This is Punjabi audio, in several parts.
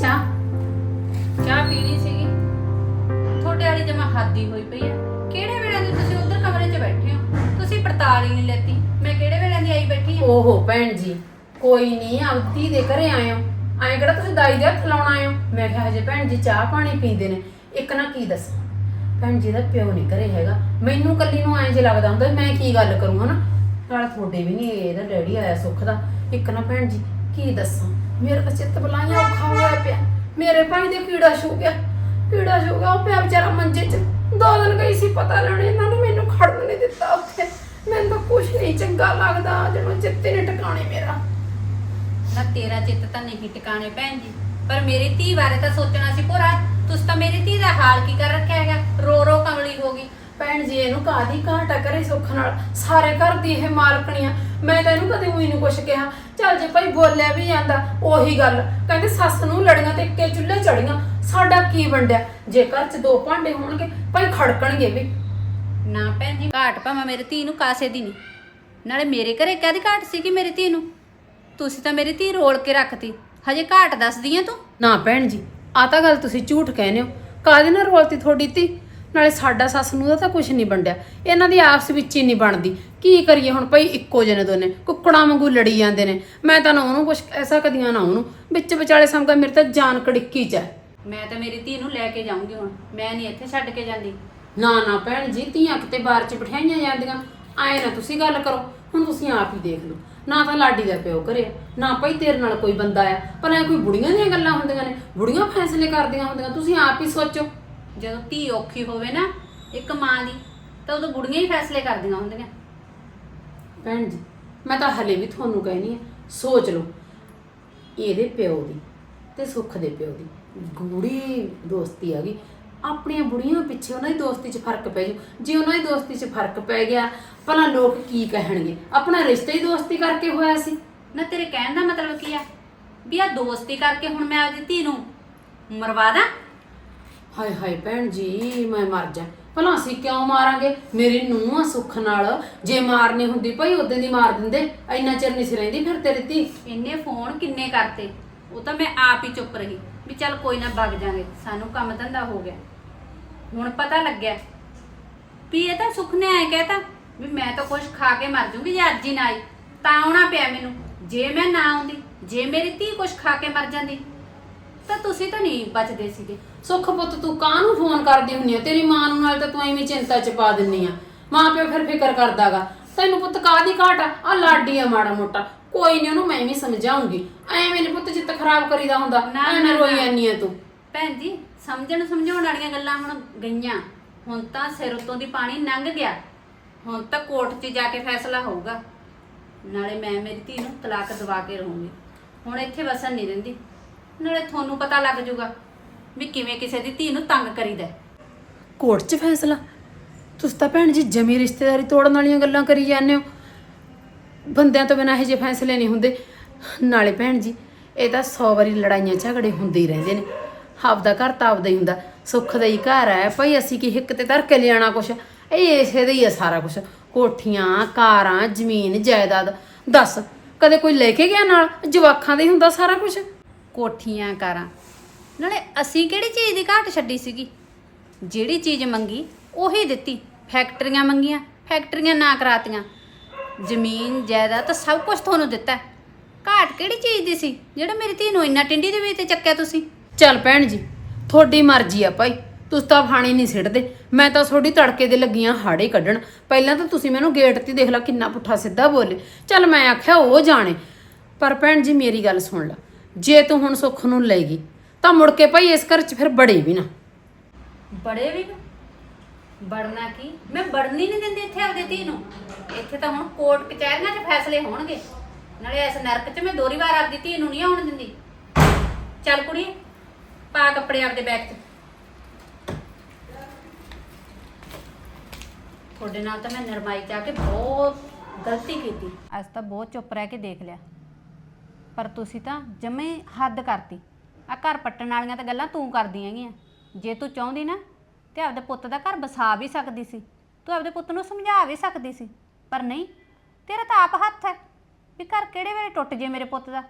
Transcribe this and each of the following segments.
ਚਾਹ ਚਾਹ ਪੀਣੀ ਸੀਗੀ। ਤੁਹਾਡੇ ਵਾਲੀ ਜਮਾ ਹੱਦੀ ਹੋਈ ਪਈ ਹੈ ਕਿਹੜੇ ਵੇਲੇ ਦੇ ਤੁਸੀਂ ਉਧਰ ਕਮਰੇ 'ਚ ਬੈਠੇ ਹੋ? ਤੁਸੀਂ ਪੜਤਾਲ ਹੀ ਨਹੀਂ ਲੈਤੀ। ਮੈਂ ਕਿਹੜੇ ਵੇਲੇ ਦੀ ਆਈ ਬੈਠੀ ਹਾਂ ਓਹੋ ਭੈਣ ਜੀ, ਕੋਈ ਨਹੀਂ ਆਉਤੀ ਦੇ ਘਰੇ ਆਏ ਐਂ ਕਿਹੜਾ ਤੁਸੀਂ ਦਾਈ ਦੇ ਹੱਥ ਲਾਉਣ ਆਏ ਮੈਂ ਕਿਹਾ ਹਜੇ ਭੈਣ ਜੀ ਚਾਹ ਪਾਣੀ ਪੀਂਦੇ ਨੇ। ਇੱਕ ਨਾ ਕੀ ਦੱਸਾਂ? ਭੈਣ ਜੀ ਦਾ ਪਿਓ ਨਹੀਂ ਘਰੇ ਹੈਗਾ। ਮੈਨੂੰ ਕੱਲੀ ਨੂੰ ਐਂ ਜੇ ਲੱਗਦਾ ਹੁੰਦਾ ਵੀ ਮੈਂ ਕੀ ਗੱਲ ਕਰੂੰ, ਹਨਾ? ਨਾਲ ਤੁਹਾਡੇ ਵੀ ਨਹੀਂ ਇਹਦਾ ਡੈਡੀ ਆਇਆ ਸੁੱਖ ਦਾ। ਇੱਕ ਨਾ ਭੈਣ ਜੀ, ਕੀ ਦੱਸਾਂ? ਮੇਰੇ ਤਾਂ ਚਿੱਤ ਔਖਾ ਹੋਇਆ ਪਿਆ। ਮੇਰੇ ਭਾਈ ਦੇ ਕੀੜਾ ਛੂ ਗਿਆ। ਕੀੜਾ ਛੂ ਗਿਆ, ਉਹ ਪਿਆ ਵਿਚਾਰਾ ਮੰਜੇ 'ਚ। ਦੋ ਦਿਨ ਗਈ ਸੀ, ਪਤਾ ਲੈਣੇ ਇਹਨਾਂ ਨੇ ਮੈਨੂੰ ਖੜਨ ਨਹੀਂ ਦਿੱਤਾ ਉੱਥੇ। ਮੈਨੂੰ ਤਾਂ ਕੁਝ ਨਹੀਂ ਚੰਗਾ ਲੱਗਦਾ, ਜਦੋਂ ਚਿੱਤੇ ਨੇ ਟਿਕਾਣੇ ਮੇਰਾ। ਨਾ ਤੇਰਾ ਚਿੱਤ ਤਾਂ ਨਹੀਂ ਟਿਕਾਣੇ ਭੈਣ ਜੀ। ਪਰ ਮੇਰੀ ਧੀ ਬਾਰੇ ਤਾਂ ਸੋਚਣਾ ਸੀ ਭੋਰਾ। ਤੁਸੀਂ ਤਾਂ ਮੇਰੀ ਧੀ ਦਾ ਹਾਲ ਕੀ ਕਰ ਰੱਖਿਆ ਹੈਗਾ? ਰੋ ਰੋ ਕਮਲੀ ਹੋ ਗਈ। ਭੈਣ ਜੀ ਇਹਨੂੰ ਕਾਦੀ ਘਾਟਾ ਕਰੇ ਸੁੱਖ ਨਾਲ। ਸਾਰੇ ਘਰ ਦੀ ਇਹ ਮਾਲਕਣੀਆਂ ਮੈਂ ਤਾਂ ਇਹਨੂੰ ਕਦੇ ਉਹੀ ਨੂੰ ਕੁਛ ਕਿਹਾ। ਚੱਲ ਜੇ ਭਾਈ ਬੋਲਿਆ ਵੀ ਜਾਂਦਾ ਉਹੀ ਗੱਲ। ਕਹਿੰਦੇ ਸੱਸ ਨੂੰ ਲੜੀਆਂ ਤੇ ਇੱਕੇ ਚੁੱਲ੍ਹੇ ਚੜੀਆਂ। ਸਾਡਾ ਕੀ ਵੰਡਿਆ? ਜੇ ਘਰ 'ਚ ਦੋ ਭਾਂਡੇ ਹੋਣਗੇ ਭਾਈ ਖੜਕਣਗੇ ਵੀ। ਨਾ ਭੈਣ ਜੀ ਘਾਟ ਭਾਵੇਂ ਮੇਰੀ ਧੀ ਨੂੰ ਕਾਸੇ ਦੀ ਨਹੀਂ। ਨਾਲੇ ਮੇਰੇ ਘਰੇ ਕਾਹਦੀ ਘਾਟ ਸੀਗੀ ਮੇਰੀ ਧੀ ਨੂੰ? ਤੁਸੀਂ ਤਾਂ ਮੇਰੀ ਧੀ ਰੋਲ ਕੇ ਰੱਖਤੀ। ਹਜੇ ਘਾਟ ਦੱਸਦੀ ਆ ਤੂੰ? ਨਾ ਭੈਣ ਜੀ ਆ ਤਾਂ ਗੱਲ ਤੁਸੀਂ ਝੂਠ ਕਹਿੰਦੇ ਹੋ। ਕਾਹਦੇ ਨਾਲ ਰੋਲਤੀ ਤੁਹਾਡੀ ਤੀ ਨਾਲੇ ਸਾਡਾ ਸੱਸ ਨੂੰ ਦਾ ਤਾਂ ਕੁਝ ਨਹੀਂ ਵੰਡਿਆ। ਇਹਨਾਂ ਦੀ ਆਪਸ ਵਿੱਚ ਹੀ ਨਹੀਂ ਬਣਦੀ। ਕੀ ਕਰੀਏ ਹੁਣ ਭਾਈ ਇੱਕੋ ਜਿਹੇ ਨੇ ਦੋਨੇ। ਕੁੱਕੜਾਂ ਵਾਂਗੂ ਲੜੀ ਜਾਂਦੇ ਨੇ। ਮੈਂ ਤਾਂ ਨਾ ਉਹਨੂੰ ਕੁਝ ਐਸਾ ਕਦੀਆਂ ਨਾ ਉਹਨੂੰ। ਵਿੱਚ ਵਿਚਾਲੇ ਸਮਝਾ ਮੇਰੇ ਤਾਂ ਜਾਨ ਕੜਿੱਕੀ ਚ ਹੈ। ਮੈਂ ਤਾਂ ਮੇਰੀ ਧੀ ਨੂੰ ਲੈ ਕੇ ਜਾਊਂਗੀ ਹੁਣ। ਮੈਂ ਨਹੀਂ ਇੱਥੇ ਛੱਡ ਕੇ ਜਾਂਦੀ। ਨਾ ਨਾ ਭੈਣ ਜੀ ਧੀਆਂ ਕਿਤੇ ਬਾਹਰ ਚ ਬਿਠਾਈਆਂ ਜਾਂਦੀਆਂ। ਆਏ ਨਾ ਤੁਸੀਂ ਗੱਲ ਕਰੋ। ਹੁਣ ਤੁਸੀਂ ਆਪ ਹੀ ਦੇਖ ਲਓ। ਨਾ ਤਾਂ ਲਾਡੀ ਦਾ ਪਿਓ ਕਰੇ ਨਾ ਭਾਈ ਤੇਰੇ ਨਾਲ ਕੋਈ ਬੰਦਾ ਆ। ਪਰ ਐ ਕੋਈ ਬੁੜੀਆਂ ਦੀਆਂ ਗੱਲਾਂ ਹੁੰਦੀਆਂ ਨੇ। ਬੁੜੀਆਂ ਫੈਸਲੇ ਕਰਦੀਆਂ ਹੁੰਦੀਆਂ। ਤੁਸੀਂ ਆਪ ਹੀ ਸੋਚੋ। ਜਦੋਂ ਧੀ ਔਖੀ ਹੋਵੇ ਨਾ ਇੱਕ ਮਾਂ ਦੀ ਤਾਂ ਉਦੋਂ ਬੁੜੀਆਂ ਹੀ ਫੈਸਲੇ ਕਰਦੀਆਂ ਹੁੰਦੀਆਂ। ਭੈਣ ਜੀ ਮੈਂ ਤਾਂ ਹਲੇ ਵੀ ਤੁਹਾਨੂੰ ਕਹਿਣੀ ਆ ਸੋਚ ਲਓ ਇਹਦੇ ਪਿਓ ਦੀ ਤੇ ਸੁੱਖ ਦੇ ਪਿਓ ਦੀ। ਗੂੜੀ ਦੋਸਤੀ ਆ ਗਈ। ਆਪਣੀਆਂ ਬੁੜੀਆਂ ਪਿੱਛੇ ਉਹਨਾਂ ਦੀ ਦੋਸਤੀ 'ਚ ਫ਼ਰਕ ਪੈ ਜੂ। ਜੇ ਉਹਨਾਂ ਦੀ ਦੋਸਤੀ 'ਚ ਫ਼ਰਕ ਪੈ ਗਿਆ ਭਲਾ ਲੋਕ ਕੀ ਕਹਿਣਗੇ? ਆਪਣਾ ਰਿਸ਼ਤਾ ਹੀ ਦੋਸਤੀ ਕਰਕੇ ਹੋਇਆ ਸੀ। ਨਾ ਤੇਰੇ ਕਹਿਣ ਦਾ ਮਤਲਬ ਕੀ ਆ? ਵੀ ਆ ਦੋਸਤੀ ਕਰਕੇ ਹੁਣ ਮੈਂ ਆਪਦੀ ਧੀ ਨੂੰ ਮਰਵਾ ਦਾਂ? ਹਾਏ ਹਾਏ ਭੈਣ ਜੀ, ਮੈਂ ਮਰ ਜਾ। ਭਲਾ ਅਸੀਂ ਕਿਉਂ ਮਾਰਾਂਗੇ? ਮੇਰੀ ਨੂੰਹ ਆ ਸੁੱਖ ਨਾਲ। ਜੇ ਮਾਰਨੀ ਹੁੰਦੀ ਭਾਈ ਉਦੋਂ ਦੀ ਮਾਰ ਦਿੰਦੇ। ਇੰਨਾ ਚਿਰ ਨਹੀਂ ਸੀ ਰਹਿੰਦੀ ਫਿਰ ਤੇਰੀ ਧੀ। ਇੰਨੇ ਫੋਨ ਕਿੰਨੇ ਕਰਤੇ? ਉਹ ਤਾਂ ਮੈਂ ਆਪ ਹੀ ਚੁੱਪ ਰਹੀ। ਵੀ ਚੱਲ ਕੋਈ ਨਾ ਵਗ ਜਾਾਂਗੇ। ਸਾਨੂੰ ਕੰਮ ਧੰਦਾ ਹੋ ਗਿਆ। ਹੁਣ ਪਤਾ ਲੱਗਿਆ। ਵੀ ਇਹ ਤਾਂ ਸੁੱਖ ਨੇ ਐ ਕਹਿਤਾ ਵੀ ਮੈਂ ਤਾਂ ਕੁਛ ਖਾ ਕੇ ਮਰ ਜੂੰਗੀ, ਜੇ ਅੱਜ ਹੀ ਨਾ ਆਈ। ਤਾਂ ਆਉਣਾ ਪਿਆ ਮੈਨੂੰ। ਜੇ ਮੈਂ ਨਾ ਆਉਂਦੀ, ਜੇ ਮੇਰੀ ਧੀ ਕੁਛ ਖਾ ਕੇ ਮਰ ਜਾਂਦੀ, ਤਾਂ ਤੁਸੀਂ ਤਾਂ ਨਹੀਂ ਬਚਦੇ ਸੀਗੇ। ਸੁੱਖ ਪੁੱਤ ਤੂੰ ਕਾਹਨੂੰ ਫੋਨ ਕਰਦੀ ਹੁੰਨੀ ਆ? ਤੇਰੀ ਮਾਂ ਨੂੰ ਨਾਲ ਤਾਂ ਤੂੰ ਐਵੇਂ ਚਿੰਤਾ ਚ ਪਾ ਦਿੰਨੀ ਆ। ਮਾਂ ਪਿਓ ਫਿਰ ਫਿਕਰ ਕਰਦਾਗਾ। ਤੈਨੂੰ ਪੁੱਤ ਕਾਹਦੀ ਘਾਟ ਆ? ਆ ਲਾਡੀ ਆ ਮਾੜਾ ਮੋਟਾ। ਕੋਈ ਨਹੀਂ ਉਹਨੂੰ ਮੈਂ ਵੀ ਸਮਝਾਉਂਗੀ। ਐਵੇਂ ਨੀ ਪੁੱਤ ਜਿੱਤ ਖਰਾਬ ਕਰੀਦਾ ਹੁੰਦਾ। ਨਾ, ਐਵੇਂ ਨਾ, ਰੋਈ ਨਾ। ਜਾਂਦੀ ਆ ਤੂੰ। ਭੈਣ ਜੀ ਸਮਝਣ ਸਮਝਾਉਣ ਵਾਲੀਆਂ ਗੱਲਾਂ ਹੁਣ ਗਈਆਂ। ਹੁਣ ਤਾਂ ਸਿਰ ਉੱਤੋਂ ਦੀ ਪਾਣੀ ਲੰਘ ਗਿਆ। ਹੁਣ ਤਾਂ ਕੋਰਟ 'ਚ ਜਾ ਕੇ ਫੈਸਲਾ ਹੋਊਗਾ। ਨਾਲੇ ਮੈਂ ਮੇਰੀ ਧੀ ਨੂੰ ਤਲਾਕ ਦਵਾ ਕੇ ਰਹੂੰਗੀ। ਹੁਣ ਇੱਥੇ ਵਸਣ ਨਹੀਂ ਦਿੰਦੀ। ਨਾਲੇ ਤੁਹਾਨੂੰ ਪਤਾ ਲੱਗ ਜਾਊਗਾ ਵੀ ਕਿਵੇਂ ਕਿਸੇ ਦੀ ਧੀ ਨੂੰ ਤੰਗ ਕਰੀਦਾ ਹੈ। ਕੋਰਟ 'ਚ ਫੈਸਲਾ। ਤੁਸੀਂ ਤਾਂ ਭੈਣ ਜੀ ਜਮੀ ਰਿਸ਼ਤੇਦਾਰੀ ਤੋੜਨ ਵਾਲੀਆਂ ਗੱਲਾਂ ਕਰੀ ਜਾਂਦੇ ਹੋ। ਬੰਦਿਆਂ ਤੋਂ ਬਿਨਾਂ ਇਹੋ ਜਿਹੇ ਫੈਸਲੇ ਨਹੀਂ ਹੁੰਦੇ। ਨਾਲੇ ਭੈਣ ਜੀ ਇਹ ਤਾਂ 100 ਵਾਰੀ ਲੜਾਈਆਂ ਝਗੜੇ ਹੁੰਦੇ ਹੀ ਰਹਿੰਦੇ ਨੇ। ਆਪਦਾ ਘਰ ਤਾਂ ਆਪਦਾ ਹੀ ਹੁੰਦਾ। ਸੁੱਖ ਦਾ ਹੀ ਘਰ ਹੈ। ਭਈ ਅਸੀਂ ਕੀ ਹਿੱਕ ਤੇ ਧਰ ਕੇ ਲਿਆਣਾ ਕੁਛ? ਇਹ ਇਸੇ ਦਾ ਹੀ ਹੈ ਸਾਰਾ ਕੁਛ। ਕੋਠੀਆਂ ਕਾਰਾਂ ਜ਼ਮੀਨ ਜਾਇਦਾਦ। ਦੱਸ ਕਦੇ ਕੋਈ ਲੈ ਕੇ ਗਿਆ ਨਾਲ? ਜਵਾਖਾਂ ਦਾ ਹੀ ਹੁੰਦਾ ਸਾਰਾ ਕੁਛ। ਕੋਠੀਆਂ ਕਾਰਾਂ। ਨਾਲੇ ਅਸੀਂ ਕਿਹੜੀ ਚੀਜ਼ ਦੀ ਘਾਟ ਛੱਡੀ ਸੀਗੀ? ਜਿਹੜੀ ਚੀਜ਼ ਮੰਗੀ, ਉਹੀ ਦਿੱਤੀ। ਫੈਕਟਰੀਆਂ ਮੰਗੀਆਂ, ਫੈਕਟਰੀਆਂ ਨਾ ਕਰਾਤੀਆਂ। ਜ਼ਮੀਨ, ਜਾਇਦਾਦ ਸਭ ਕੁਝ ਤੁਹਾਨੂੰ ਦਿੱਤਾ ਹੈ। ਘਾਟ ਕਿਹੜੀ ਚੀਜ਼ ਦੀ ਸੀ? ਜਿਹੜਾ ਮੇਰੀ ਧੀ ਨੂੰ ਇੰਨਾ ਟਿੰਡੀ ਦੇ ਵਿੱਚ ਤੇ ਚੱਕਿਆ ਤੁਸੀਂ? ਚੱਲ ਭੈਣ ਜੀ, ਤੁਹਾਡੀ ਮਰਜ਼ੀ ਆ ਭਾਈ। ਤੁਸੀਂ ਤਾਂ ਫਾਣੀ ਨਹੀਂ ਸਿੱਟਦੇ। ਮੈਂ ਤਾਂ ਤੁਹਾਡੀ ਤੜਕੇ ਦੇ ਲੱਗੀਆਂ ਹਾੜੇ ਕੱਢਣ। ਪਹਿਲਾਂ ਤਾਂ ਤੁਸੀਂ ਮੈਨੂੰ ਗੇਟ ਤੇ ਦੇਖ ਲਾ ਕਿੰਨਾ ਪੁੱਠਾ ਸਿੱਧਾ ਬੋਲੇ। ਚੱਲ ਮੈਂ ਆਖਿਆ ਉਹ ਜਾਣੇ। ਪਰ ਭੈਣ ਜੀ, ਮੇਰੀ ਗੱਲ ਸੁਣ ਲੈ। ਜੇ ਤੂੰ ਹੁਣ ਸੁੱਖ ਨੂੰ ਲੈ ਗਈ ਤਾਂ ਮੁੜ ਕੇ ਭਾਈ ਇਸ ਘਰ 'ਚ ਫਿਰ ਬੜੇ ਵੀ ਨਾ। ਬੜੇ ਵੀ ਬੜਨਾ ਕੀ? ਮੈਂ ਬੜਨੀ ਨਹੀਂ ਦਿੰਦੀ ਇੱਥੇ ਆਪਦੀ ਧੀ ਨੂੰ। ਇੱਥੇ ਤਾਂ ਹੁਣ ਕੋਰਟ ਕਚਹਿਰੀਆਂ 'ਚ ਫੈਸਲੇ ਹੋਣਗੇ। ਨਾਲੇ ਇਸ ਨਰਕ 'ਚ ਮੈਂ ਦੋਰੀ ਵਾਰ ਆਪਦੀ ਧੀ ਨੂੰ ਨਹੀਂ ਆਉਣ ਦਿੰਦੀ। ਚੱਲ ਕੁੜੀ ਪਾ ਕੱਪੜੇ ਆਪਦੇ ਬੈਗ 'ਚ। ਤੁਹਾਡੇ ਨਾਲ ਤਾਂ ਮੈਂ ਨਰਮਾਈ ਚ ਆ ਕੇ ਬਹੁਤ ਗਲਤੀ ਕੀਤੀ। ਅੱਜ ਤਾਂ ਬਹੁਤ ਚੁੱਪ ਰਹਿ ਕੇ ਦੇਖ ਲਿਆ। ਪਰ ਤੁਸੀਂ ਤਾਂ ਜਮੇ ਹੱਦ ਕਰਤੀ। ਆ ਘਰ ਪੱਟਣ ਵਾਲੀਆਂ ਤਾਂ ਗੱਲਾਂ ਤੂੰ ਕਰਦੀ ਹੈਗੀਆਂ ਜੇ ਤੂੰ ਚਾਹੁੰਦੀ ਨਾ ਤੇ ਆਪਦੇ ਪੁੱਤ ਦਾ ਘਰ ਬਸਾ ਵੀ ਸਕਦੀ ਸੀ। ਤੂੰ ਆਪਦੇ ਪੁੱਤ ਨੂੰ ਸਮਝਾ ਵੀ ਸਕਦੀ ਸੀ। ਪਰ ਨਹੀਂ ਤੇਰਾ ਤਾਂ ਆਪ ਹੱਥ ਹੈ ਵੀ ਘਰ ਕਿਹੜੇ ਵੇਲੇ ਟੁੱਟ ਜੇ ਮੇਰੇ ਪੁੱਤ ਦਾ।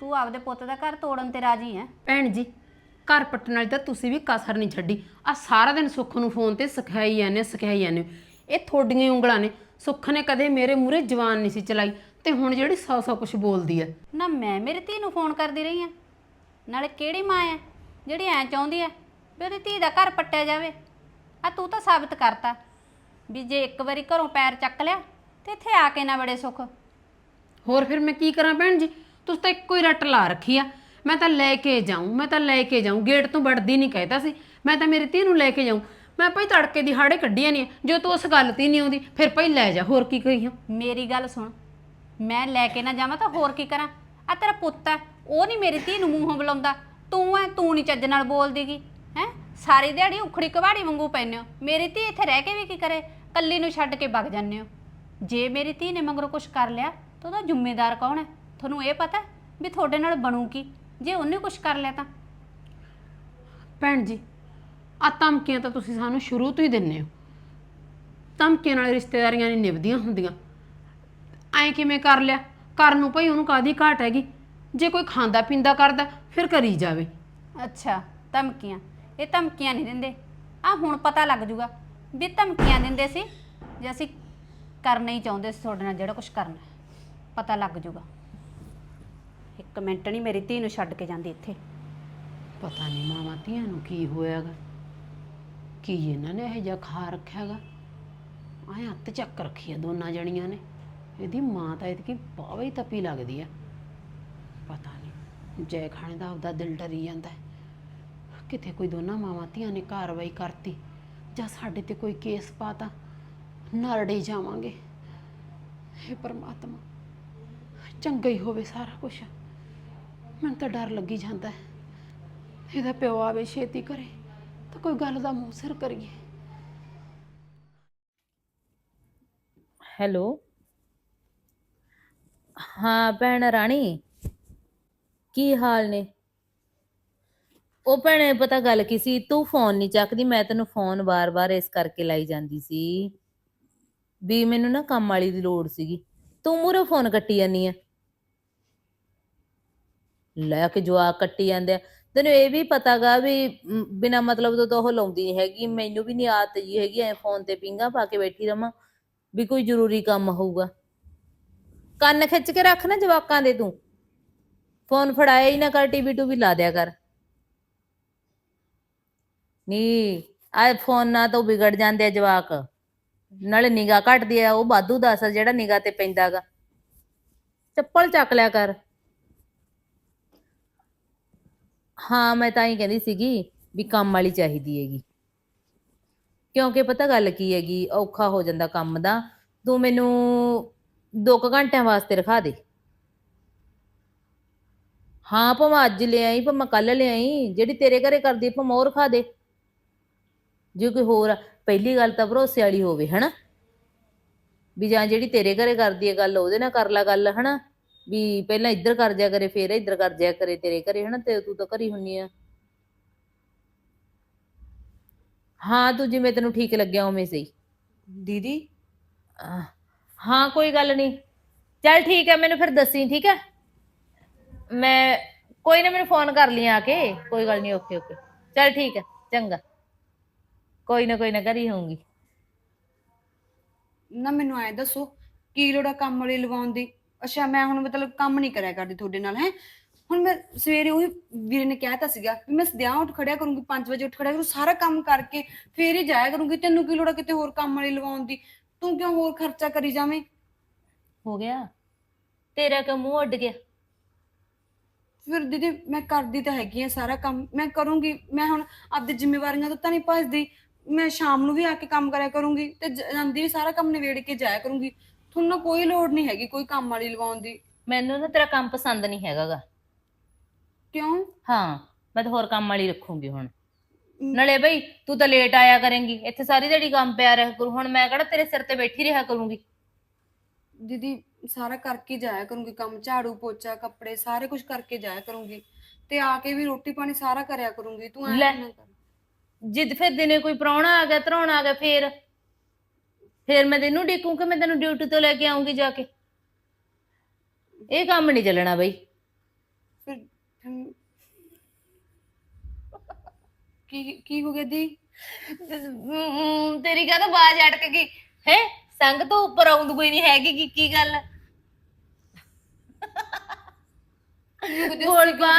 ਤੂੰ ਆਪਦੇ ਪੁੱਤ ਦਾ ਘਰ ਤੋੜਨ ਤੇ ਰਾਜੀ ਹੈ। ਭੈਣ ਜੀ ਘਰ ਪੱਟਣ ਵਾਲੀ ਤਾਂ ਤੁਸੀਂ ਵੀ ਕਸਰ ਨਹੀਂ ਛੱਡੀ। ਆ ਸਾਰਾ ਦਿਨ ਸੁੱਖ ਨੂੰ ਫੋਨ ਤੇ ਸਿਖਾਈ ਜਾਂਦੇ ਸਿਖਾਈ ਜਾਂਦੇ ਇਹ ਤੁਹਾਡੀਆਂ ਹੀ ਉਂਗਲਾਂ ਨੇ। ਸੁੱਖ ਨੇ ਕਦੇ ਮੇਰੇ ਮੂਹਰੇ ਜਵਾਨ ਨਹੀਂ ਸੀ ਚਲਾਈ। ਤੇ ਹੁਣ ਜਿਹੜੀ ਸੌ ਸੌ ਕੁਝ ਬੋਲਦੀ ਹੈ। ਨਾ ਮੈਂ ਮੇਰੀ ਧੀ ਨੂੰ ਫੋਨ ਕਰਦੀ ਰਹੀ ਆ ਨਾਲੇ ਕਿਹੜੀ ਮਾਂ ਐ? ਜਿਹੜੀ ਐ ਚਾਹੁੰਦੀ ਐ ਵੀ ਉਹਦੀ ਧੀ ਦਾ ਘਰ ਪੱਟਿਆ ਜਾਵੇ। ਆ ਤੂੰ ਤਾਂ ਸਾਬਤ ਕਰਤਾ ਵੀ ਜੇ ਇੱਕ ਵਾਰੀ ਘਰੋਂ ਪੈਰ ਚੱਕ ਲਿਆ ਤੇ ਇੱਥੇ ਆ ਕੇ ਨਾ ਬੜੇ ਸੁੱਖ। ਹੋਰ ਫਿਰ ਮੈਂ ਕੀ ਕਰਾਂ ਭੈਣ ਜੀ? ਤੁਸੀਂ ਤਾਂ ਇੱਕੋ ਹੀ ਰੱਟ ਲਾ ਰੱਖੀ ਆ। ਮੈਂ ਤਾਂ ਲੈ ਕੇ ਜਾਊਂ ਮੈਂ ਤਾਂ ਲੈ ਕੇ ਜਾਊਂ। ਗੇਟ ਤੋਂ ਵੜਦੀ ਨਹੀਂ ਕਹਿਤਾ ਸੀ। ਮੈਂ ਤਾਂ ਮੇਰੀ ਧੀ ਨੂੰ ਲੈ ਕੇ ਜਾਊਂ। ਮੈਂ ਭਾਈ ਤੜਕੇ ਦੀ ਹਾੜੇ ਕੱਢੀਆਂ ਨਹੀਂ। ਜੋ ਤੂੰ ਉਸ ਗੱਲ ਤੇ ਨਹੀਂ ਆਉਂਦੀ ਫਿਰ ਭਾਈ ਲੈ ਜਾ। ਹੋਰ ਕੀ ਕਰੀਆਂ ਮੇਰੀ ਗੱਲ ਸੁਣ। ਮੈਂ ਲੈ ਕੇ ਨਾ ਜਾਵਾਂ ਤਾਂ ਹੋਰ ਕੀ ਕਰਾਂ? ਆ ਤੇਰਾ ਪੁੱਤ ਐ। ਉਹ ਨਹੀਂ ਮੇਰੀ ਧੀ ਨੂੰ ਮੂੰਹੋਂ ਬੁਲਾਉਂਦਾ। ਤੂੰ ਐ, ਤੂੰ ਨਹੀਂ ਚੱਜ ਨਾਲ ਬੋਲਦੀਗੀ, ਹੈ? ਸਾਰੀ ਦਿਹਾੜੀ ਉਖੜੀ ਕਵਾੜੀ ਵਾਂਗੂ ਪੈਨੇ ਹੋ ਮੇਰੀ ਧੀ ਇੱਥੇ ਰਹਿ ਕੇ ਵੀ ਕੀ ਕਰੇ? ਕੱਲੀ ਨੂੰ ਛੱਡ ਕੇ ਵਗ ਜਾਂਦੇ ਹੋ ਜੇ ਮੇਰੀ ਧੀ ਨੇ ਮਗਰੋਂ ਕੁਝ ਕਰ ਲਿਆ, ਤਾਂ ਉਹਦਾ ਜ਼ਿੰਮੇਦਾਰ ਕੌਣ ਹੈ ਤੁਹਾਨੂੰ ਇਹ ਪਤਾ ਵੀ ਤੁਹਾਡੇ ਨਾਲ ਬਣੂ ਕੀ? ਜੇ ਉਹਨੇ ਕੁਝ ਕਰ ਲਿਆ ਤਾਂ? ਭੈਣ ਜੀ, ਆ ਧਮਕੀਆਂ ਤਾਂ ਤੁਸੀਂ ਸਾਨੂੰ ਸ਼ੁਰੂ ਤੋਂ ਹੀ ਦਿੰਨੇ ਹੋ ਧਮਕੀਆਂ ਨਾਲ ਰਿਸ਼ਤੇਦਾਰੀਆਂ ਨਹੀਂ ਨਿਭਦੀਆਂ ਹੁੰਦੀਆਂ। ਐਂ ਕਿਵੇਂ ਕਰ ਲਿਆ? ਕਰਨ ਨੂੰ ਭਾਈ ਉਹਨੂੰ ਕਾਦੀ ਘਾਟ ਹੈਗੀ? ਜੇ ਕੋਈ ਖਾਂਦਾ ਪੀਂਦਾ ਕਰਦਾ ਫਿਰ ਕਰੀ ਜਾਵੇ। ਅੱਛਾ ਧਮਕੀਆਂ। ਇਹ ਧਮਕੀਆਂ ਨਹੀਂ ਦਿੰਦੇ। ਆ ਹੁਣ ਪਤਾ ਲੱਗ ਜੂਗਾ ਵੀ ਧਮਕੀਆਂ ਦਿੰਦੇ ਸੀ ਜੇ ਅਸੀਂ ਕਰਨਾ ਹੀ ਚਾਹੁੰਦੇ ਸੀ ਤੁਹਾਡੇ ਨਾਲ ਜਿਹੜਾ ਕੁਝ ਕਰਨਾ। ਪਤਾ ਲੱਗ ਜੂਗਾ। ਇੱਕ ਮਿੰਟ ਨਹੀਂ ਮੇਰੀ ਧੀ ਨੂੰ ਛੱਡ ਕੇ ਜਾਂਦੀ ਇੱਥੇ। ਪਤਾ ਨਹੀਂ ਮਾਵਾਂ ਧੀਆਂ ਨੂੰ ਕੀ ਹੋਇਆਗਾ। ਕੀ ਇਹਨਾਂ ਨੇ ਇਹ ਜਿਹਾ ਖਾ ਰੱਖਿਆਗਾ। ਆਏ ਹੱਥ ਚੱਕ ਰੱਖੀ ਆ ਦੋਨਾਂ ਜਣੀਆਂ ਨੇ। ਇਹਦੀ ਮਾਂ ਤਾਂ ਇਹਦੀ ਬਾਵਾ ਹੀ ਤਪੀ ਲੱਗਦੀ ਆ। ਪਤਾ ਨਹੀਂ ਜੈ ਖਾਣੇ ਦਾ ਆਪਦਾ ਦਿਲ ਡਰੀ ਜਾਂਦਾ ਹੈ। ਕਿਤੇ ਕੋਈ ਦੋਨਾਂ ਮਾਵਾਂ ਧੀਆਂ ਨੇ ਕਾਰਵਾਈ ਕਰਤੀ, ਜਾਂ ਸਾਡੇ ਤੇ ਕੋਈ ਕੇਸ ਪਾਤਾ, ਨਰੜੇ ਜਾਵਾਂਗੇ। ਹੇ ਪਰਮਾਤਮਾ, ਚੰਗਾ ਹੀ ਹੋਵੇ ਸਾਰਾ ਕੁਝ ਮੈਨੂੰ ਤਾਂ ਡਰ ਲੱਗੀ ਜਾਂਦਾ ਹੈ। ਇਹਦਾ ਪਿਓ ਆਵੇ, ਛੇਤੀ ਕਰੇ, ਤਾਂ ਕੋਈ ਗੱਲ ਦਾ ਮੂੰਹ ਸਿਰ ਕਰੀਏ। ਹੈਲੋ। ਹਾਂ, ਭੈਣ ਰਾਣੀ। ਕੀ ਹਾਲ ਨੇ? ਉਹ ਭੈਣੇ ਪਤਾ ਗੱਲ ਕੀ ਸੀ? ਤੂੰ ਫੋਨ ਨਹੀਂ ਚੱਕਦੀ ਮੈਂ ਤੈਨੂੰ ਫੋਨ ਵਾਰ-ਵਾਰ ਇਸ ਕਰਕੇ ਲਾਈ ਜਾਂਦੀ ਸੀ ਵੀ ਮੈਨੂੰ ਨਾ ਕੰਮ ਵਾਲੀ ਦੀ ਲੋੜ ਸੀਗੀ। ਤੂੰ ਮੂਹਰੇ ਫੋਨ ਕੱਟੀ ਜਾਨੀ ਆ। ਲੈ ਕੇ ਜਵਾਕ ਕੱਟੀ ਜਾਂਦੇ ਆ। ਤੈਨੂੰ ਇਹ ਵੀ ਪਤਾਗਾ ਵੀ ਮ, ਬਿਨਾ ਮਤਲਬ ਤੋਂ ਤਾਂ ਉਹ ਲਾਉਂਦੀ ਨਹੀਂ ਹੈਗੀ। ਮੈਨੂੰ ਵੀ ਨਹੀਂ ਆਦਤ ਜੀ ਹੈਗੀ ਐ ਫੋਨ ਤੇ ਪਿੰਗਾ ਪਾ ਕੇ ਬੈਠੀ ਰਵਾਂ ਵੀ ਕੋਈ ਜ਼ਰੂਰੀ ਕੰਮ ਹੋਊਗਾ। ਕੰਨ ਖਿੱਚ ਕੇ ਰੱਖ ਨਾ ਜਵਾਕਾਂ ਦੇ ਤੂੰ। ਫੋਨ ਫੜਾਇਆ ਹੀ ਨਾ ਕਰ, ਟੀਵੀ ਟੂ ਵੀ ਲਾ ਦਿਆ ਕਰ। ਨੀ ਆ ਫੋਨ ਨਾ ਤੋਂ ਵਿਗੜ ਜਾਂਦੇ ਆ ਜਵਾਕ। ਨਾਲੇ ਨਿਗਾ ਘਟਦੀ ਆ, ਉਹ ਬਾਦੂ ਦਾ ਅਸਰ ਜਿਹੜਾ ਨਿਗਾ ਤੇ ਪੈਂਦਾਗਾ ਚੱਪਲ ਚੱਕ ਲਿਆ ਕਰ। ਹਾਂ, ਮੈਂ ਤਾਂ ਹੀ ਕਹਿੰਦੀ ਸੀਗੀ ਵੀ ਕੰਮ ਵਾਲੀ ਚਾਹੀਦੀ ਹੈਗੀ। ਕਿਉਂਕਿ ਪਤਾ ਗੱਲ ਕੀ ਹੈਗੀ, ਔਖਾ ਹੋ ਜਾਂਦਾ ਕੰਮ ਦਾ। ਤੂੰ ਮੈਨੂੰ 2 ਘੰਟਿਆਂ ਵਾਸਤੇ ਰਖਾ ਦੇ। ਹਾਂ ਭਾਵੇਂ ਅੱਜ ਲੈ ਆਈ ਭਾਵੇਂ ਕੱਲ ਲੈ ਆਈ ਜਿਹੜੀ ਤੇਰੇ ਘਰੇ ਕਰਦੀ ਭਾਵੇਂ ਉਹ ਰਖਾ ਦੇ। ਜੇ ਕੋਈ ਹੋਰ ਆ, ਪਹਿਲੀ ਗੱਲ ਤਾਂ ਭਰੋਸੇ ਵਾਲੀ ਹੋਵੇ ਹਨਾ? ਵੀ ਜਾਂ ਜਿਹੜੀ ਤੇਰੇ ਘਰੇ ਕਰਦੀ ਹੈ ਗੱਲ ਉਹਦੇ ਨਾਲ ਕਰ ਲੈ ਗੱਲ ਹਨਾ? ਵੀ ਪਹਿਲਾਂ ਇੱਧਰ ਕਰ ਜਾ ਕਰੇ ਫੇਰ ਇੱਧਰ ਕਰ ਜਾ ਕਰੇ ਤੇਰੇ ਘਰੇ ਹਨਾ? ਤੇ ਤੂੰ ਤਾਂ ਘਰੀ ਹੁੰਨੀ ਆ। ਹਾਂ ਤੂੰ ਜਿਵੇਂ ਤੈਨੂੰ ਠੀਕ ਲੱਗਿਆ ਉਵੇਂ ਸਹੀ। ਦੀਦੀ? ਹਾਂ ਕੋਈ ਗੱਲ ਨਹੀਂ ਚੱਲ ਠੀਕ ਹੈ ਮੈਨੂੰ ਫਿਰ ਦੱਸੀ ਠੀਕ ਹੈ ਮੈਂ ਕੋਈ ਨਾ ਮੈਨੂੰ ਫੋਨ ਕਰ ਲਈ ਆ ਕੇ। ਕੋਈ ਗੱਲ ਨਹੀਂ ਓਕੇ ਓਕੇ ਚੱਲ ਠੀਕ ਹੈ ਚੰਗਾ। ਕੋਈ ਨਾ ਕੋਈ ਨਾ ਕਰੀ ਹੋਊਂਗੀ। ਨਾ ਮੈਨੂੰ ਐ ਦੱਸੋ ਕੀ ਲੋੜਾ ਕੰਮ ਵਾਲੀ ਲਵਾਉਣ ਦੀ? ਅੱਛਾ ਮੈਂ ਹੁਣ ਮਤਲਬ ਕੰਮ ਨਹੀਂ ਕਰਿਆ ਕਰਦੀ ਤੁਹਾਡੇ ਨਾਲ ਹੈ? ਹੁਣ ਮੈਂ ਸਵੇਰੇ ਉਹੀ ਵੀਰੇ ਨੇ ਕਹਿਤਾ ਸੀਗਾ ਵੀ ਮੈਂ ਸਦਿਆਂ ਉੱਠ ਖੜਿਆ ਕਰੂੰਗੀ 5 ਵਜੇ ਉੱਠ ਖੜਿਆ ਕਰੂੰ ਸਾਰਾ ਕੰਮ ਕਰਕੇ ਫੇਰ ਹੀ ਜਾਇਆ ਕਰੂੰਗੀ। ਤੈਨੂੰ ਕੀ ਲੋੜਾ ਕਿਤੇ ਹੋਰ ਕੰਮ ਵਾਲੀ ਲਵਾਉਣ ਦੀ? ਤੂੰ ਕਿਉਂ ਹੋਰ ਖਰਚਾ ਕਰੀ ਜਾਵੇਂ? ਹੋ ਗਿਆ। ਤੇਰਾ ਕਿ ਮੂੰਹ ਉੱਡ ਗਿਆ? ਫਿਰ ਦੀਦੀ ਮੈਂ ਕਰਦੀ ਤਾਂ ਹੈਗੀ ਆ ਸਾਰਾ ਕੰਮ। ਮੈਂ ਕਰੂੰਗੀ ਮੈਂ ਹੁਣ ਆਪਦੀ ਜ਼ਿੰਮੇਵਾਰੀਆਂ ਤੋਂ ਤਾਂ ਨਹੀਂ ਭੱਜਦੀ। ਮੈਂ ਸ਼ਾਮ ਨੂੰ ਵੀ ਆ ਕੇ ਕੰਮ ਕਰਿਆ ਕਰੂੰਗੀ ਤੇ ਜ- ਜਾਂਦੀ ਵੀ ਸਾਰਾ ਕੰਮ ਨਿਬੇੜ ਕੇ ਜਾਇਆ ਕਰੂੰਗੀ। ਤੁਹਾਨੂੰ ਨਾ ਕੋਈ ਲੋੜ ਨਹੀਂ ਹੈਗੀ ਕੋਈ ਕੰਮ ਵਾਲੀ ਲਵਾਉਣ ਦੀ। ਮੈਨੂੰ ਨਾ ਤੇਰਾ ਕੰਮ ਪਸੰਦ ਨਹੀਂ ਹੈਗਾਗਾ। ਕਿਉਂ? ਹਾਂ ਮੈਂ ਤਾਂ ਹੋਰ ਕੰਮ ਵਾਲੀ ਰੱਖੂੰਗੀ ਹੁਣ। ਨਾਲੇ ਬਈ ਤੂੰ ਤਾਂ ਲੇਟ ਆਇਆ ਕਰੇਂਗੀ। ਇੱਥੇ ਸਾਰੀ ਦਿਹਾੜੀ ਕੰਮ ਪਿਆ ਰਿਹਾ ਕਰੂ। ਹੁਣ ਮੈਂ ਕਿਹੜਾ ਤੇਰੇ ਸਿਰ ਤੇ ਬੈਠੀ ਰਿਹਾ ਕਰੂੰਗੀ? ਦੀਦੀ ਸਾਰਾ ਕਰਕੇ ਜਾਇਆ ਕਰੂੰਗੀ ਕੰਮ ਝਾੜੂ ਪੋਚਾ ਕੱਪੜੇ ਸਾਰੇ ਕੁਝ ਕਰਕੇ ਜਾਇਆ ਕਰੂੰਗੀ ਤੇ ਆ ਕੇ ਵੀ ਰੋਟੀ ਪਾਣੀ ਸਾਰਾ ਕਰਿਆ ਕਰੂੰਗੀ ਤੂੰ ਐਂ ਨਾ ਕਰ? ਜਿੱਦ ਫਿਰ ਦਿਨੇ ਕੋਈ ਪ੍ਰਾਹੁਣਾ ਆ ਗਿਆ ਧਰਾਉਣਾ ਆ ਗਿਆ ਫੇਰ? ਫੇਰ ਮੈਂ ਤੈਨੂੰ ਡਿੱਕੂ ਕਿ ਮੈਂ ਤੈਨੂੰ ਡਿਊਟੀ ਤੋਂ ਲੈ ਕੇ ਆਉਂਗੀ ਜਾ ਕੇ? ਇਹ ਕੰਮ ਨਹੀਂ ਚੱਲਣਾ ਬਈ। ਫਿਰ ਕੀ ਕੀ ਹੋ ਗਿਆ ਦੀ ਤੇਰੀ ਕਾ ਤਾਂ ਬਾਜ ਅਟਕ ਗਈ? ਹੈ? ਸੰਗ ਤੋਂ ਉੱਪਰ ਆਉਂਦ ਕੋਈ ਨਹੀਂ ਹੈਗੀ ਕੀ ਕੀ ਗੱਲ? ਬੋਲ ਪਾ।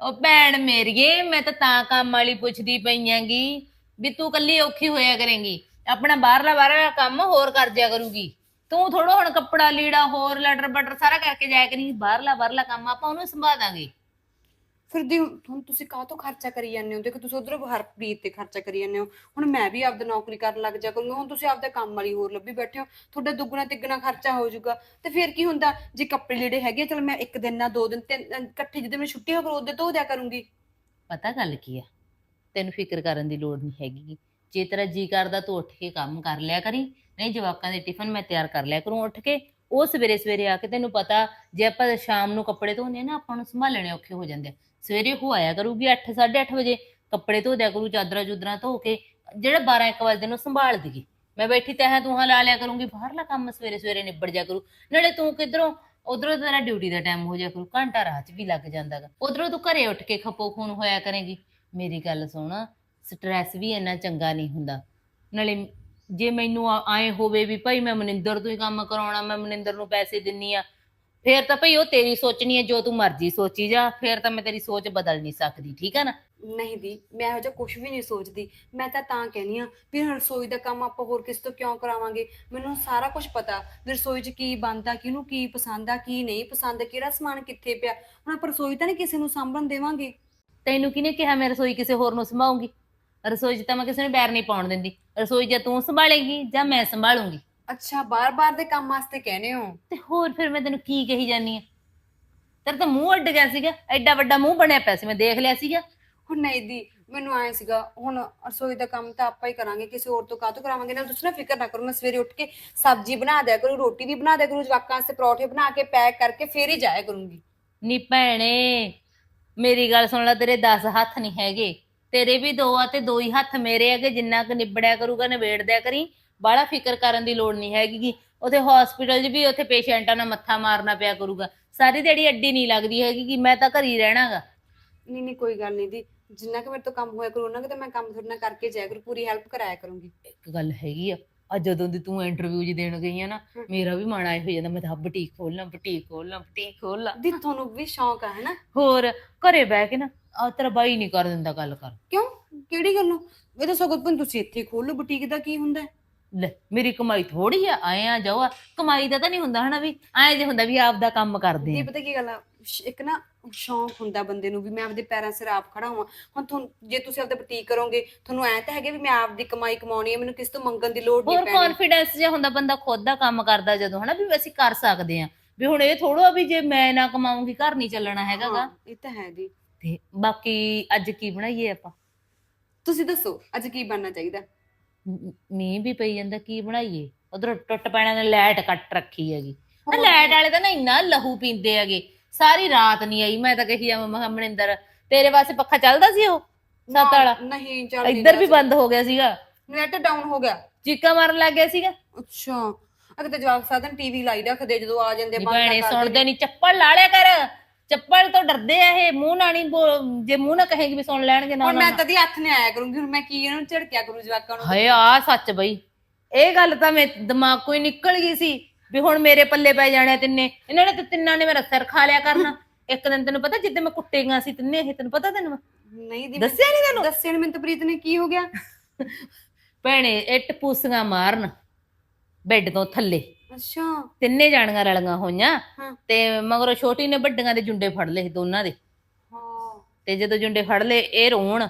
ਉਹ ਭੈਣ ਮੇਰੀਏ ਮੈਂ ਤਾਂ ਤਾਂ ਕੰਮ ਵਾਲੀ ਪੁੱਛਦੀ ਪਈ ਆਂਗੀ ਵੀ ਤੂੰ ਕੱਲੀ ਔਖੀ ਹੋਇਆ ਕਰੇਂਗੀ। ਆਪਣਾ ਬਾਹਰਲਾ ਬਾਹਰਲਾ ਕੰਮ ਹੋਰ ਕਰ ਜਿਆ ਕਰੂਗੀ। ਤੂੰ ਥੋੜਾ ਹੁਣ ਕੱਪੜਾ ਲੀੜਾ ਹੋਰ ਲੈਟਰ ਬਟਰ ਸਾਰਾ ਕਰਕੇ ਜਾਇਆ ਕਰੀ ਬਾਹਰਲਾ ਬਾਹਰਲਾ ਕੰਮ ਆਪਾਂ ਉਹਨੂੰ ਸੰਭਾਲ ਦਾਂਗੇ। ਫਿਰ ਦੀ ਹੁਣ ਤੁਸੀਂ ਕਾਹ ਤੋਂ ਖਰਚਾ ਕਰੀ ਜਾਂਦੇ ਹੋ? ਦੇਖੋ, ਤੁਸੀਂ ਉਧਰ ਹਰਪ੍ਰੀਤ ਤੇ ਖਰਚਾ ਕਰੀ ਜਾਂਦੇ ਹੋ। ਹੁਣ ਮੈਂ ਵੀ ਆਪਦਾ ਨੌਕਰੀ ਕਰਨ ਲੱਗ ਜਾ ਕਰੂੰਗੀ, ਹੁਣ ਤੁਸੀਂ ਆਪਦਾ ਕੰਮ ਵਾਲੀ ਹੋਰ ਲੱਭੀ ਬੈਠੇ ਹੋ। ਤੁਹਾਡਾ ਦੁੱਗਣਾ ਤਿੱਗਣਾ ਖਰਚਾ ਹੋ ਜਾਊਗਾ। ਤੇ ਫਿਰ ਕੀ ਹੁੰਦਾ? ਜੇ ਕੱਪੜੇ ਲੀੜੇ ਹੈਗੇ ਚਲ ਮੈਂ ਇੱਕ ਦਿਨ ਨਾ, ਦੋ ਦਿਨ, ਤਿੰਨ ਇਕੱਠੇ ਜਦੋਂ ਮੈਨੂੰ ਛੁੱਟੀ ਹੋ ਕਰੋ ਉਹਦੇ ਧੋ ਦਿਆ ਕਰੂੰਗੀ। ਪਤਾ ਗੱਲ ਕੀ ਆ? ਤੈਨੂੰ ਫਿਕਰ ਕਰਨ ਦੀ ਲੋੜ ਨਹੀਂ ਹੈਗੀ। ਜੇ ਤੇਰਾ ਜੀ ਕਰਦਾ ਤੂੰ ਉੱਠ ਕੇ ਕੰਮ ਕਰ ਲਿਆ ਕਰੀ। ਨਹੀਂ, ਜਵਾਕਾਂ ਦੇ ਟਿਫਨ ਮੈਂ ਤਿਆਰ ਕਰ ਲਿਆ ਕਰੂੰ ਉੱਠ ਕੇ। ਉਹ ਸਵੇਰੇ ਸਵੇਰੇ ਆ ਕੇ ਤੈਨੂੰ ਪਤਾ, ਜੇ ਆਪਾਂ ਸ਼ਾਮ ਨੂੰ ਕੱਪੜੇ ਧੋਨੇ ਨਾ, ਆਪਾਂ ਨੂੰ ਸੰਭਾਲਣੇ ਔਖੇ ਹੋ ਜਾਂਦੇ ਆ। ਸਵੇਰੇ ਉਹ ਆਇਆ ਕਰੂਗੀ 8 8:30 ਵਜੇ, ਕੱਪੜੇ ਧੋ ਦਿਆ ਕਰੂ, ਚਾਦਰਾਂ ਚੁਦਰਾਂ ਧੋ ਕੇ, ਜਿਹੜਾ 12 1 ਵਜੇ ਨੂੰ ਸੰਭਾਲ ਦੇਗੀ ਮੈਂ ਬੈਠੀ ਤਹਾਂ ਤੂੰ ਲਾ ਲਿਆ ਕਰੂੰਗੀ, ਬਾਹਰਲਾ ਕੰਮ ਸਵੇਰੇ ਸਵੇਰੇ ਨਿਬੜ ਜਾ ਕਰੂ। ਨਾਲੇ ਤੂੰ ਕਿਧਰੋਂ, ਉਧਰੋਂ ਤੇਰਾ ਡਿਊਟੀ ਦਾ ਟਾਈਮ ਹੋ ਜਾ ਕਰੂ, ਘੰਟਾ ਰਾਹ 'ਚ ਵੀ ਲੱਗ ਜਾਂਦਾਗਾ ਉਧਰੋਂ ਤੂੰ ਘਰੇ ਉੱਠ ਕੇ ਖੱਪੋ ਖੂਨ ਹੋਇਆ ਕਰੇਗੀ। ਮੇਰੀ ਗੱਲ ਸੁਣ ਸਟ੍ਰੈਸ ਵੀ ਇੰਨਾ ਚੰਗਾ ਨਹੀਂ ਹੁੰਦਾ। ਨਾਲੇ ਜੇ ਮੈਨੂੰ ਆਏ ਹੋਵੇ ਵੀ ਭਾਈ ਮੈਂ ਮਨਿੰਦਰ ਤੋਂ ਹੀ ਕੰਮ ਕਰਾਉਣਾ, ਮੈਂ ਮਨਿੰਦਰ ਨੂੰ ਪੈਸੇ ਦਿੰਨੀ ਆ ਫੇਰ ਤਾਂ ਭਾਈ ਉਹ ਤੇਰੀ ਸੋਚਣੀ ਹੈ ਜੋ ਤੂੰ ਮਰਜ਼ੀ ਸੋਚੀ ਜਾ ਫੇਰ ਤਾਂ ਮੈਂ ਤੇਰੀ ਸੋਚ ਬਦਲ ਨਹੀਂ ਸਕਦੀ ਠੀਕ ਆ ਨਾ? ਨਹੀਂ ਦੀ ਮੈਂ ਇਹੋ ਜਿਹਾ ਕੁਝ ਵੀ ਨਹੀਂ ਸੋਚਦੀ। ਮੈਂ ਤਾਂ ਤਾਂ ਕਹਿੰਦੀ ਆ ਵੀ ਰਸੋਈ ਦਾ ਕੰਮ ਆਪਾਂ ਹੋਰ ਕਿਸ ਤੋਂ ਕਿਉਂ ਕਰਾਵਾਂਗੇ? ਮੈਨੂੰ ਸਾਰਾ ਕੁਝ ਪਤਾ। ਵੀ ਰਸੋਈ 'ਚ ਕੀ ਬਣਦਾ ਕਿਹਨੂੰ ਕੀ ਪਸੰਦ ਆ ਕੀ ਨਹੀਂ ਪਸੰਦ ਕਿਹੜਾ ਸਮਾਨ ਕਿੱਥੇ ਪਿਆ? ਹੁਣ ਆਪਾਂ ਰਸੋਈ ਤਾਂ ਨਹੀਂ ਕਿਸੇ ਨੂੰ ਸਾਂਭਣ ਦੇਵਾਂਗੇ। ਤੈਨੂੰ ਕਿਹਨੇ ਕਿਹਾ ਮੈਂ ਰਸੋਈ ਕਿਸੇ ਹੋਰ ਨੂੰ ਸੰਭਾਉਂਗੀ ਰਸੋਈ 'ਚ ਤਾਂ ਮੈਂ ਕਿਸੇ ਨੂੰ ਪੈਰ ਨਹੀਂ ਪਾਉਣ ਦਿੰਦੀ। ਰਸੋਈ ਜਾਂ ਤੂੰ ਸੰਭਾਲੇਂਗੀ ਜਾਂ ਮੈਂ ਸੰਭਾਲੂੰਗੀ। ਅੱਛਾ ਬਾਰ-ਬਾਰ ਦੇ ਕੰਮ ਵਾਸਤੇ ਕਹਿੰਦੇ ਹੋ? ਤੇ ਹੋਰ ਫਿਰ ਮੈਂ ਤੈਨੂੰ ਕੀ ਕਹੀ ਜਾਨੀ ਆ? ਤੇਰਾ ਤਾਂ ਮੂੰਹ ਅੱਡ ਗਿਆ ਸੀਗਾ ਐਡਾ ਵੱਡਾ ਮੂੰਹ ਬਣਿਆ ਪਿਆ ਸੀ ਮੈਂ ਦੇਖ ਲਿਆ ਸੀਗਾ। ਹੁਣ ਨਹੀਂ ਦੀ ਮੈਨੂੰ ਆਏ ਸੀਗਾ ਹੁਣ ਰਸੋਈ ਦਾ ਕੰਮ ਤਾਂ ਆਪਾਂ ਹੀ ਕਰਾਂਗੇ ਕਿਸੇ ਹੋਰ ਤੋਂ ਕਾਹਤੋਂ ਕਰਾਵਾਂਗੇ? ਨਾਲ ਤੁਸੀਂ ਨਾ ਫਿਕਰ ਨਾ ਕਰੋ ਮੈਂ ਸਵੇਰੇ ਉੱਠ ਕੇ ਸਬਜ਼ੀ ਬਣਾ ਦਿਆ ਕਰੂ ਰੋਟੀ ਵੀ ਬਣਾ ਦਿਆ ਕਰੂ ਜਵਾਕਾਂ ਵਾਸਤੇ ਪਰੌਠੇ ਬਣਾ ਕੇ ਪੈਕ ਕਰਕੇ ਫੇਰ ਹੀ ਜਾਇਆ ਕਰੂੰਗੀ। ਨੀ ਭੈਣੇ ਮੇਰੀ ਗੱਲ ਸੁਣ ਲੈ ਤੇਰੇ 10 ਹੱਥ ਨਹੀਂ ਹੈਗੇ। ਤੇਰੇ ਵੀ ਦੋ ਆ ਤੇ ਦੋ ਹੀ ਹੱਥ ਮੇਰੇ ਹੈਗੇ ਜਿੰਨਾ ਕੁ ਨਿਬੜਿਆ ਕਰੂਗਾ ਨਿਬੇੜ ਦਿਆ ਕਰੀ। ਬਾਹਲਾ ਫਿਕਰ ਕਰਨ ਦੀ ਲੋੜ ਨਹੀਂ ਹੈਗੀ ਗੀ। ਉੱਥੇ ਹਸਪੀਟਲ 'ਚ ਵੀ ਉੱਥੇ ਪੇਸ਼ੈਂਟਾਂ ਨਾਲ ਮੱਥਾ ਮਾਰਨਾ ਪਿਆ ਕਰੂਗਾ। ਸਾਰੀ ਦਿਹਾੜੀ ਅੱਡੀ ਨਹੀਂ ਲੱਗਦੀ ਹੈਗੀ ਕਿ ਮੈਂ ਤਾਂ ਘਰ ਹੀ ਰਹਿਣਾਗਾ ਨਹੀਂ ਨਹੀਂ ਕੋਈ ਗੱਲ ਨਹੀਂ ਦੀ। ਜਿੰਨਾ ਕਿ ਮੇਰੇ ਤੋਂ ਕੰਮ ਹੋਇਆ ਕਰੂ ਉਹਨਾਂ ਕਿ ਤਾਂ ਮੈਂ ਕੰਮ ਤੁਹਾਡੇ ਨਾਲ ਕਰਕੇ ਜਾਇਆ ਕਰੂ ਪੂਰੀ ਹੈਲਪ ਕਰਾਇਆ ਕਰੂੰਗੀ। ਇੱਕ ਗੱਲ ਹੈਗੀ ਆ ਅੱਜ ਜਦੋਂ ਦੀ ਤੂੰ ਇੰਟਰਵਿਊ ਜੀ ਦੇਣ ਗਈ ਆ ਨਾ ਹਮ। ਮੇਰਾ ਵੀ ਮਨ ਆਇਆ ਹੋ ਜਾਂਦਾ ਮੈਂ ਤਾਂ ਬੁਟੀਕ ਖੋਲਣਾ ਬੁਟੀਕ ਖੋਲਣਾ ਬੁਟੀਕ ਖੋਲਣਾ ਦੀ ਤੁਹਾਨੂੰ ਵੀ ਸ਼ੌਂਕ ਆ ਹੈਨਾ? ਹੋਰ ਘਰੇ ਬਹਿ ਕੇ ਨਾ ਆ ਤੇਰਾ ਬਾਈ ਨਹੀਂ ਕਰ ਦਿੰਦਾ ਗੱਲ ਕਰ ਕਿਉਂ? ਕਿਹੜੀ ਗੱਲੋਂ? ਇਹ ਤਾਂ ਸਗੋਂ ਤੁਸੀਂ ਇੱਥੇ ਖੋਲੋ ਬੁਟੀਕ ਦਾ ਕੀ ਹੁੰਦਾ? ਹੈ? ਲੈ ਮੇਰੀ ਕਮਾਈ ਥੋੜੀ ਆ ਆਏ ਆ ਜਾਓ ਆ। ਕਮਾਈ ਦਾ ਤਾਂ ਨਹੀਂ ਹੁੰਦਾ ਹਨਾ ਵੀ ਐਂ ਜੇ ਹੁੰਦਾ ਵੀ ਆਪ ਦਾ ਕੰਮ ਕਰਦੇ ਦੀ ਆ ਪਤਾ ਕੀ ਗੱਲ ਆ? ਸ਼- ਇੱਕ ਨਾ ਸ਼ੌਂਕ ਹੁੰਦਾ ਬੰਦੇ ਨੂੰ ਵੀ ਮੈਂ ਆਪਦੇ ਪੈਰਾਂ ਸਿਰ ਆਪ ਖੜਾ ਹਾਂ ਹੁਣ ਤੁਹਾਨੂੰ ਜੇ ਤੁਸੀਂ ਆਪਦਾ ਬੁਟੀਕ ਕਰੋਗੇ ਤੁਹਾਨੂੰ ਐ ਤਾਂ ਹੈਗੇ ਵੀ ਮੈਂ ਆਪਦੀ ਕਮਾਈ ਕਮਾਉਣੀ ਹੈ ਮੈਨੂੰ ਕਿਸੇ ਤੋਂ ਮੰਗਣ ਦੀ ਲੋੜ ਨਹੀਂ ਹੋਰ ਪੈਣੀ। ਕੌਨਫੀਡੈਂਸ ਜਿਹਾ ਹੁੰਦਾ ਬੰਦਾ ਖੁਦ ਦਾ ਕੰਮ ਕਰਦਾ ਜਦੋਂ ਹਨਾ ਵੀ ਅਸੀਂ ਕਰ ਸਕਦੇ ਆ। ਵੀ ਹੁਣ ਇਹ ਥੋੜਾ ਵੀ ਜੇ ਮੈਂ ਨਾ ਕਮਾਉਂਗੀ ਘਰ ਨਹੀਂ ਚੱਲਣਾ ਹੈਗਾਗਾ। ਹਾਂ, ਇਹ ਤਾਂ ਹੈ ਦੀ ਤੇ ਬਾਕੀ ਅੱਜ ਕੀ ਬਣਾਈਏ ਆਪਾਂ? ਤੁਸੀਂ ਦੱਸੋ ਅੱਜ ਕੀ ਬਣਨਾ ਚਾਹੀਦਾ? ਮ- ਮੀਂਹ ਵੀ ਪਈ ਜਾਂਦਾ ਕੀ ਬਣਾਈਏ? ਉਧਰ ਟੁੱਟ ਪੈਣਾ ਨੇ ਲਾਈਟ ਕੱਟ ਰੱਖੀ ਹੈਗੀ। ਹੋਰ ਲਾਈਟ ਵਾਲੇ ਤਾਂ ਨਾ ਇੰਨਾ ਲਹੂ ਪੀਂਦੇ ਹੈਗੇ। ਸਾਰੀ ਰਾਤ ਨਹੀਂ ਆਈ ਮੈਂ ਤਾਂ ਕਹੀ ਆ ਮਹਮਨਿੰਦਰ ਤੇਰੇ ਵਾਸਤੇ ਪੱਖਾ ਚੱਲਦਾ ਸੀ ਉਹ? ਸੱਤ ਵਾਲਾ? ਨਹੀਂ ਚੱਲ ਇੱਧਰ ਵੀ ਬੰਦ ਹੋ ਗਿਆ ਸੀਗਾ। ਨੈਟ ਡਾਊਨ ਹੋ ਗਿਆ। ਚੀਕਾਂ ਮਾਰਨ ਲੱਗ ਗਿਆ ਸੀਗਾ। ਅੱਛਾ। ਅਗਰ ਤੇ ਜਵਾਕ ਸਾਧਨ ਟੀਵੀ ਲਾਈ ਰੱਖਦੇ ਜਦੋਂ ਆ ਜਾਂਦੇ ਨੀ ਬੰਦ ਭੈਣੇ ਕਰ ਸੁਣਦੇ ਨਹੀਂ ਚੱਪਲ ਲਾ ਲਿਆ ਕਰ। ਚੱਪਲ ਤੋਂ ਡਰਦੇ ਆ ਇਹ ਮੂੰਹ ਨਾਲ ਨਹੀਂ ਜੇ ਮੂੰਹ ਨਾਲ ਕਹੇਗੀ ਵੀ ਸੁਣ ਲੈਣਗੇ ਨਾ ਹੁਣ ਮੈਂ ਤਦੀ ਹੱਥ ਨੇ ਆਇਆ ਕਰੂੰਗੀ ਹੁਣ ਮੈਂ ਕੀ ਇਹਨਾਂ ਨੂੰ ਝੜਕਿਆ ਕਰੂ ਜਵਾਕਾਂ ਨੂੰ? ਹਏ ਆ ਸੱਚ ਬਈ। ਇਹ ਗੱਲ ਤਾਂ ਮੇ ਦਿਮਾਗ ਕੋਈ ਨਿਕਲ ਗਈ ਸੀ ਵੀ ਹੁਣ ਮੇਰੇ ਪੱਲੇ ਪੈ ਜਾਣੇ ਆ ਤਿੰਨੇ। ਇਹਨਾਂ ਨੇ ਤੇ ਤਿੰਨਾਂ ਨੇ ਮੇਰਾ ਸਿਰ ਖਾ ਲਿਆ ਕਰਨਾ। ਇੱਕ ਦਿਨ ਤੈਨੂੰ ਪਤਾ ਜਿੱਦੇ ਮੈਂ ਕੁੱਟੇ ਗਈਆਂ ਸੀ ਤਿੰਨੇ ਇਹ ਤੈਨੂੰ ਪਤਾ ਤੈਨੂੰ? ਨਹੀਂ ਦੀ ਦੱਸਿਆ ਨਹੀਂ ਤੈਨੂੰ? ਦੱਸਿਆ ਨੀ ਮੈਨੂੰ ਤਾਂ ਪ੍ਰੀਤ ਨੇ ਕੀ ਹੋ ਗਿਆ? ਭੈਣੇ ਇੱਟ ਪੂਸੀਆਂ ਮਾਰਨ। ਬੈੱਡ ਤੋਂ ਥੱਲੇ। ਅੱਛਾ। ਤਿੰਨੇ ਜਾਣੀਆਂ ਰਲੀਆਂ ਹੋਈਆਂ ਹਾਂ। ਤੇ ਮਗਰੋਂ ਛੋਟੀ ਨੇ ਵੱਡੀਆਂ ਦੇ ਜੁੰਡੇ ਫੜ ਲਏ ਦੋਨਾਂ ਦੇ। ਹਾਂ। ਤੇ ਜਦੋਂ ਜੁੰਡੇ ਫੜ ਲਏ ਇਹ ਰੋਣ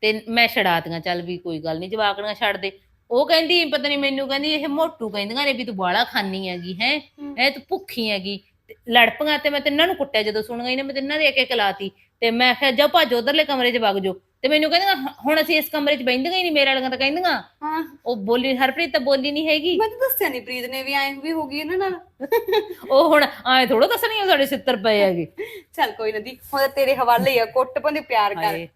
ਤੇ ਮੈਂ ਛਡਾਤੀਆਂ ਚੱਲ ਵੀ ਕੋਈ ਗੱਲ ਨਹੀਂ ਜਵਾਕੜੀਆਂ ਛੱਡ ਦੇ। ਉਹ ਕਹਿੰਦੀ ਪਤਾ ਨਹੀਂ ਮੈਨੂੰ ਕਹਿੰਦੀ ਇਹ ਮੋਟੂ ਕਹਿੰਦੀਆਂ ਨੇ ਵੀ ਤੂੰ ਬਾਲਾ ਖਾਨੀ ਹੈਗੀ ਹੈ? ਹਮ। ਇਹ ਤੂੰ ਭੁੱਖੀ ਹੈਗੀ। ਤੇ ਲੜ ਪਈਆਂ ਤੇ ਮੈਂ ਤਿੰਨਾਂ ਨੂੰ ਕੁੱਟਿਆ ਜਦੋਂ ਸੁਣ ਗਈ ਨੇ ਮੈਂ ਤਿੰਨਾਂ ਦੇ ਇੱਕ ਇੱਕ ਲਾਤੀ। ਤੇ ਮੈਂ ਕਿਹਾ ਜਾ ਭੱਜ ਉਧਰਲੇ ਕਮਰੇ 'ਚ ਵਗ ਜਾਓ। ਤੇ ਮੈਨੂੰ ਕਹਿੰਦੀਆਂ "ਹ- ਹੁਣ ਅਸੀਂ ਇਸ ਕਮਰੇ 'ਚ ਬੈਠਦੀਆਂ ਹੀ ਨਹੀਂ ਮੇਰੇ ਵਾਲੀਆਂ ਤਾਂ ਕਹਿੰਦੀਆਂ। ਹਾਂ। ਉਹ ਬੋਲੀ ਹਰਪ੍ਰੀਤ ਤਾਂ ਬੋਲੀ ਨਹੀਂ ਹੈਗੀ। ਮੈਂ ਤਾਂ ਦੱਸਿਆ ਨਹੀਂ ਪ੍ਰੀਤ ਨੇ ਵੀ ਐਂ ਵੀ ਹੋ ਗਈ ਇਹਨਾਂ ਨਾਲ। ਉਹ ਹੁਣ ਐ ਥੋੜਾ ਦੱਸਣੀ ਆ ਸਾਡੇ ਸਿੱਤਰ ਪਏ ਹੈਗੇ। ਚੱਲ ਕੋਈ ਨਾ ਦੀ ਹੁਣ ਤੇਰੇ ਹਵਾਲੇ ਹੀ ਆ ਕੁੱਟ ਪੰਦੇ ਪਿਆਰ ਕਰ। ਹਾਏ।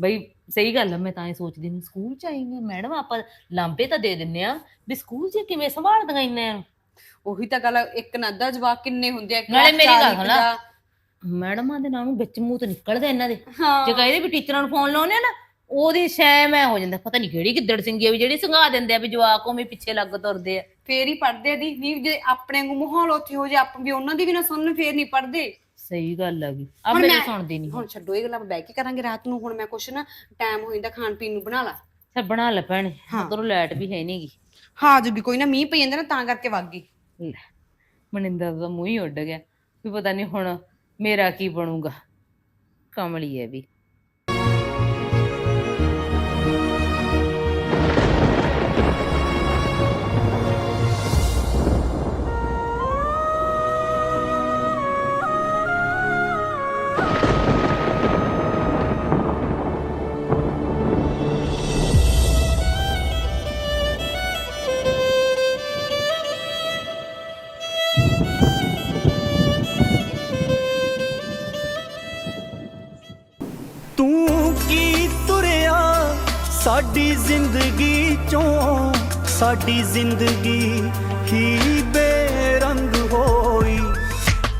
ਬਈ ਸਹੀ ਗੱਲ ਆ ਮੈਂ ਤਾਂ ਇਹ ਸੋਚਦੀ ਹਾਂ ਸਕੂਲ ਚ ਆਈਆਂ ਮੈਡਮ ਆਪਾਂ ਲਾਂਬੇ ਤਾਂ ਦੇ ਦਿੰਨੇ ਆ ਵੀ ਸਕੂਲ ਚ ਕਿਵੇਂ ਸੰਭਾਲਦੀਆਂ ਇੰਨੇ? ਉਹੀ ਤਾਂ ਗੱਲ ਆ, ਇੱਕ ਨਾ ਅੱਧਾ ਜਵਾਕ ਕਿੰਨੇ ਹੁੰਦੇ ਆ ਨਾਲੇ ਮੇਰੀ ਗੱਲ ਸੁਣ। ਮੈਡਮਾਂ ਦੇ ਨਾਂ ਨੂੰ ਵਿੱਚ ਮੂੰਹ ਤੋਂ ਨਿਕਲਦੇ ਇਹਨਾਂ ਦੇ। ਜੇ ਕਹਿੰਦੇ ਵੀ ਟੀਚਰਾਂ ਨੂੰ ਫੋਨ ਲਾਉਣੇ ਆ ਨਾ ਉਹਦੀ ਸ਼ੈ ਮੈਂ ਹੋ ਜਾਂਦਾ। ਪਤਾ ਨਹੀਂ ਕਿਹੜੀ ਗਿੱਦੜ ਸਿੰਘੀ ਆ ਵੀ ਜਿਹੜੀ ਸੰਘਾ ਦਿੰਦੇ ਆ ਵੀ ਜਵਾਕ ਉਵੇਂ ਪਿੱਛੇ ਲੱਗ ਤੁਰਦੇ ਆ। ਫੇਰ ਹੀ ਪੜਦੇ ਦੀ। ਨਹੀਂ ਜੇ ਆਪਣੇ ਨੂੰ ਮਾਹੌਲ ਉੱਥੇ ਹੋ ਜੇ ਆਪ ਵੀ ਉਹਨਾਂ ਦੀ ਵੀ ਨਾ ਸੁਣਨ ਫੇਰ ਨਹੀਂ ਪੜਦੇ ਸਹੀ ਗੱਲ ਆ ਹੁਣ ਮੇਰੇ ਮੈਂ- ਸੁਣਦੀ ਨਹੀਂ ਹੁਣ ਛੱਡੋ ਇਹ ਗੱਲਾਂ ਬਹਿ ਕੇ ਕਰਾਂਗੇ ਰਾਤ ਨੂੰ। ਹੁਣ ਮੈਂ ਕੁਛ ਨਾ ਟਾਈਮ ਹੋ ਜਾਂਦਾ ਖਾਣ ਪੀਣ ਨੂੰ ਬਣਾ ਲਾ। ਸਭ ਬਣਾ ਲੈ ਭੈਣੇ। ਉਧਰੋਂ ਲਾਈਟ ਵੀ ਹੈ ਨਹੀਂਗੀ ਹਾਂ ਜੀ ਵੀ ਕੋਈ ਨਾ ਮੀਂਹ ਪਈ ਜਾਂਦਾ ਨਾ ਤਾਂ ਕਰਕੇ ਵਗ ਗਈ। ਮਨਿੰਦਰ ਦਾ ਮੂੰਹ ਹੀ ਉੱਡ ਗਿਆ। ਵੀ ਪਤਾ ਨਹੀਂ ਹੁਣ ਮੇਰਾ ਕੀ ਬਣੂਗਾ? ਕਮਲੀ ਹੈ ਵੀ। ਜ਼ਿੰਦਗੀ ਚੋਂ, ਸਾਡੀ ਜ਼ਿੰਦਗੀ ਹੀ ਬੇਰੰਗ ਹੋਈ?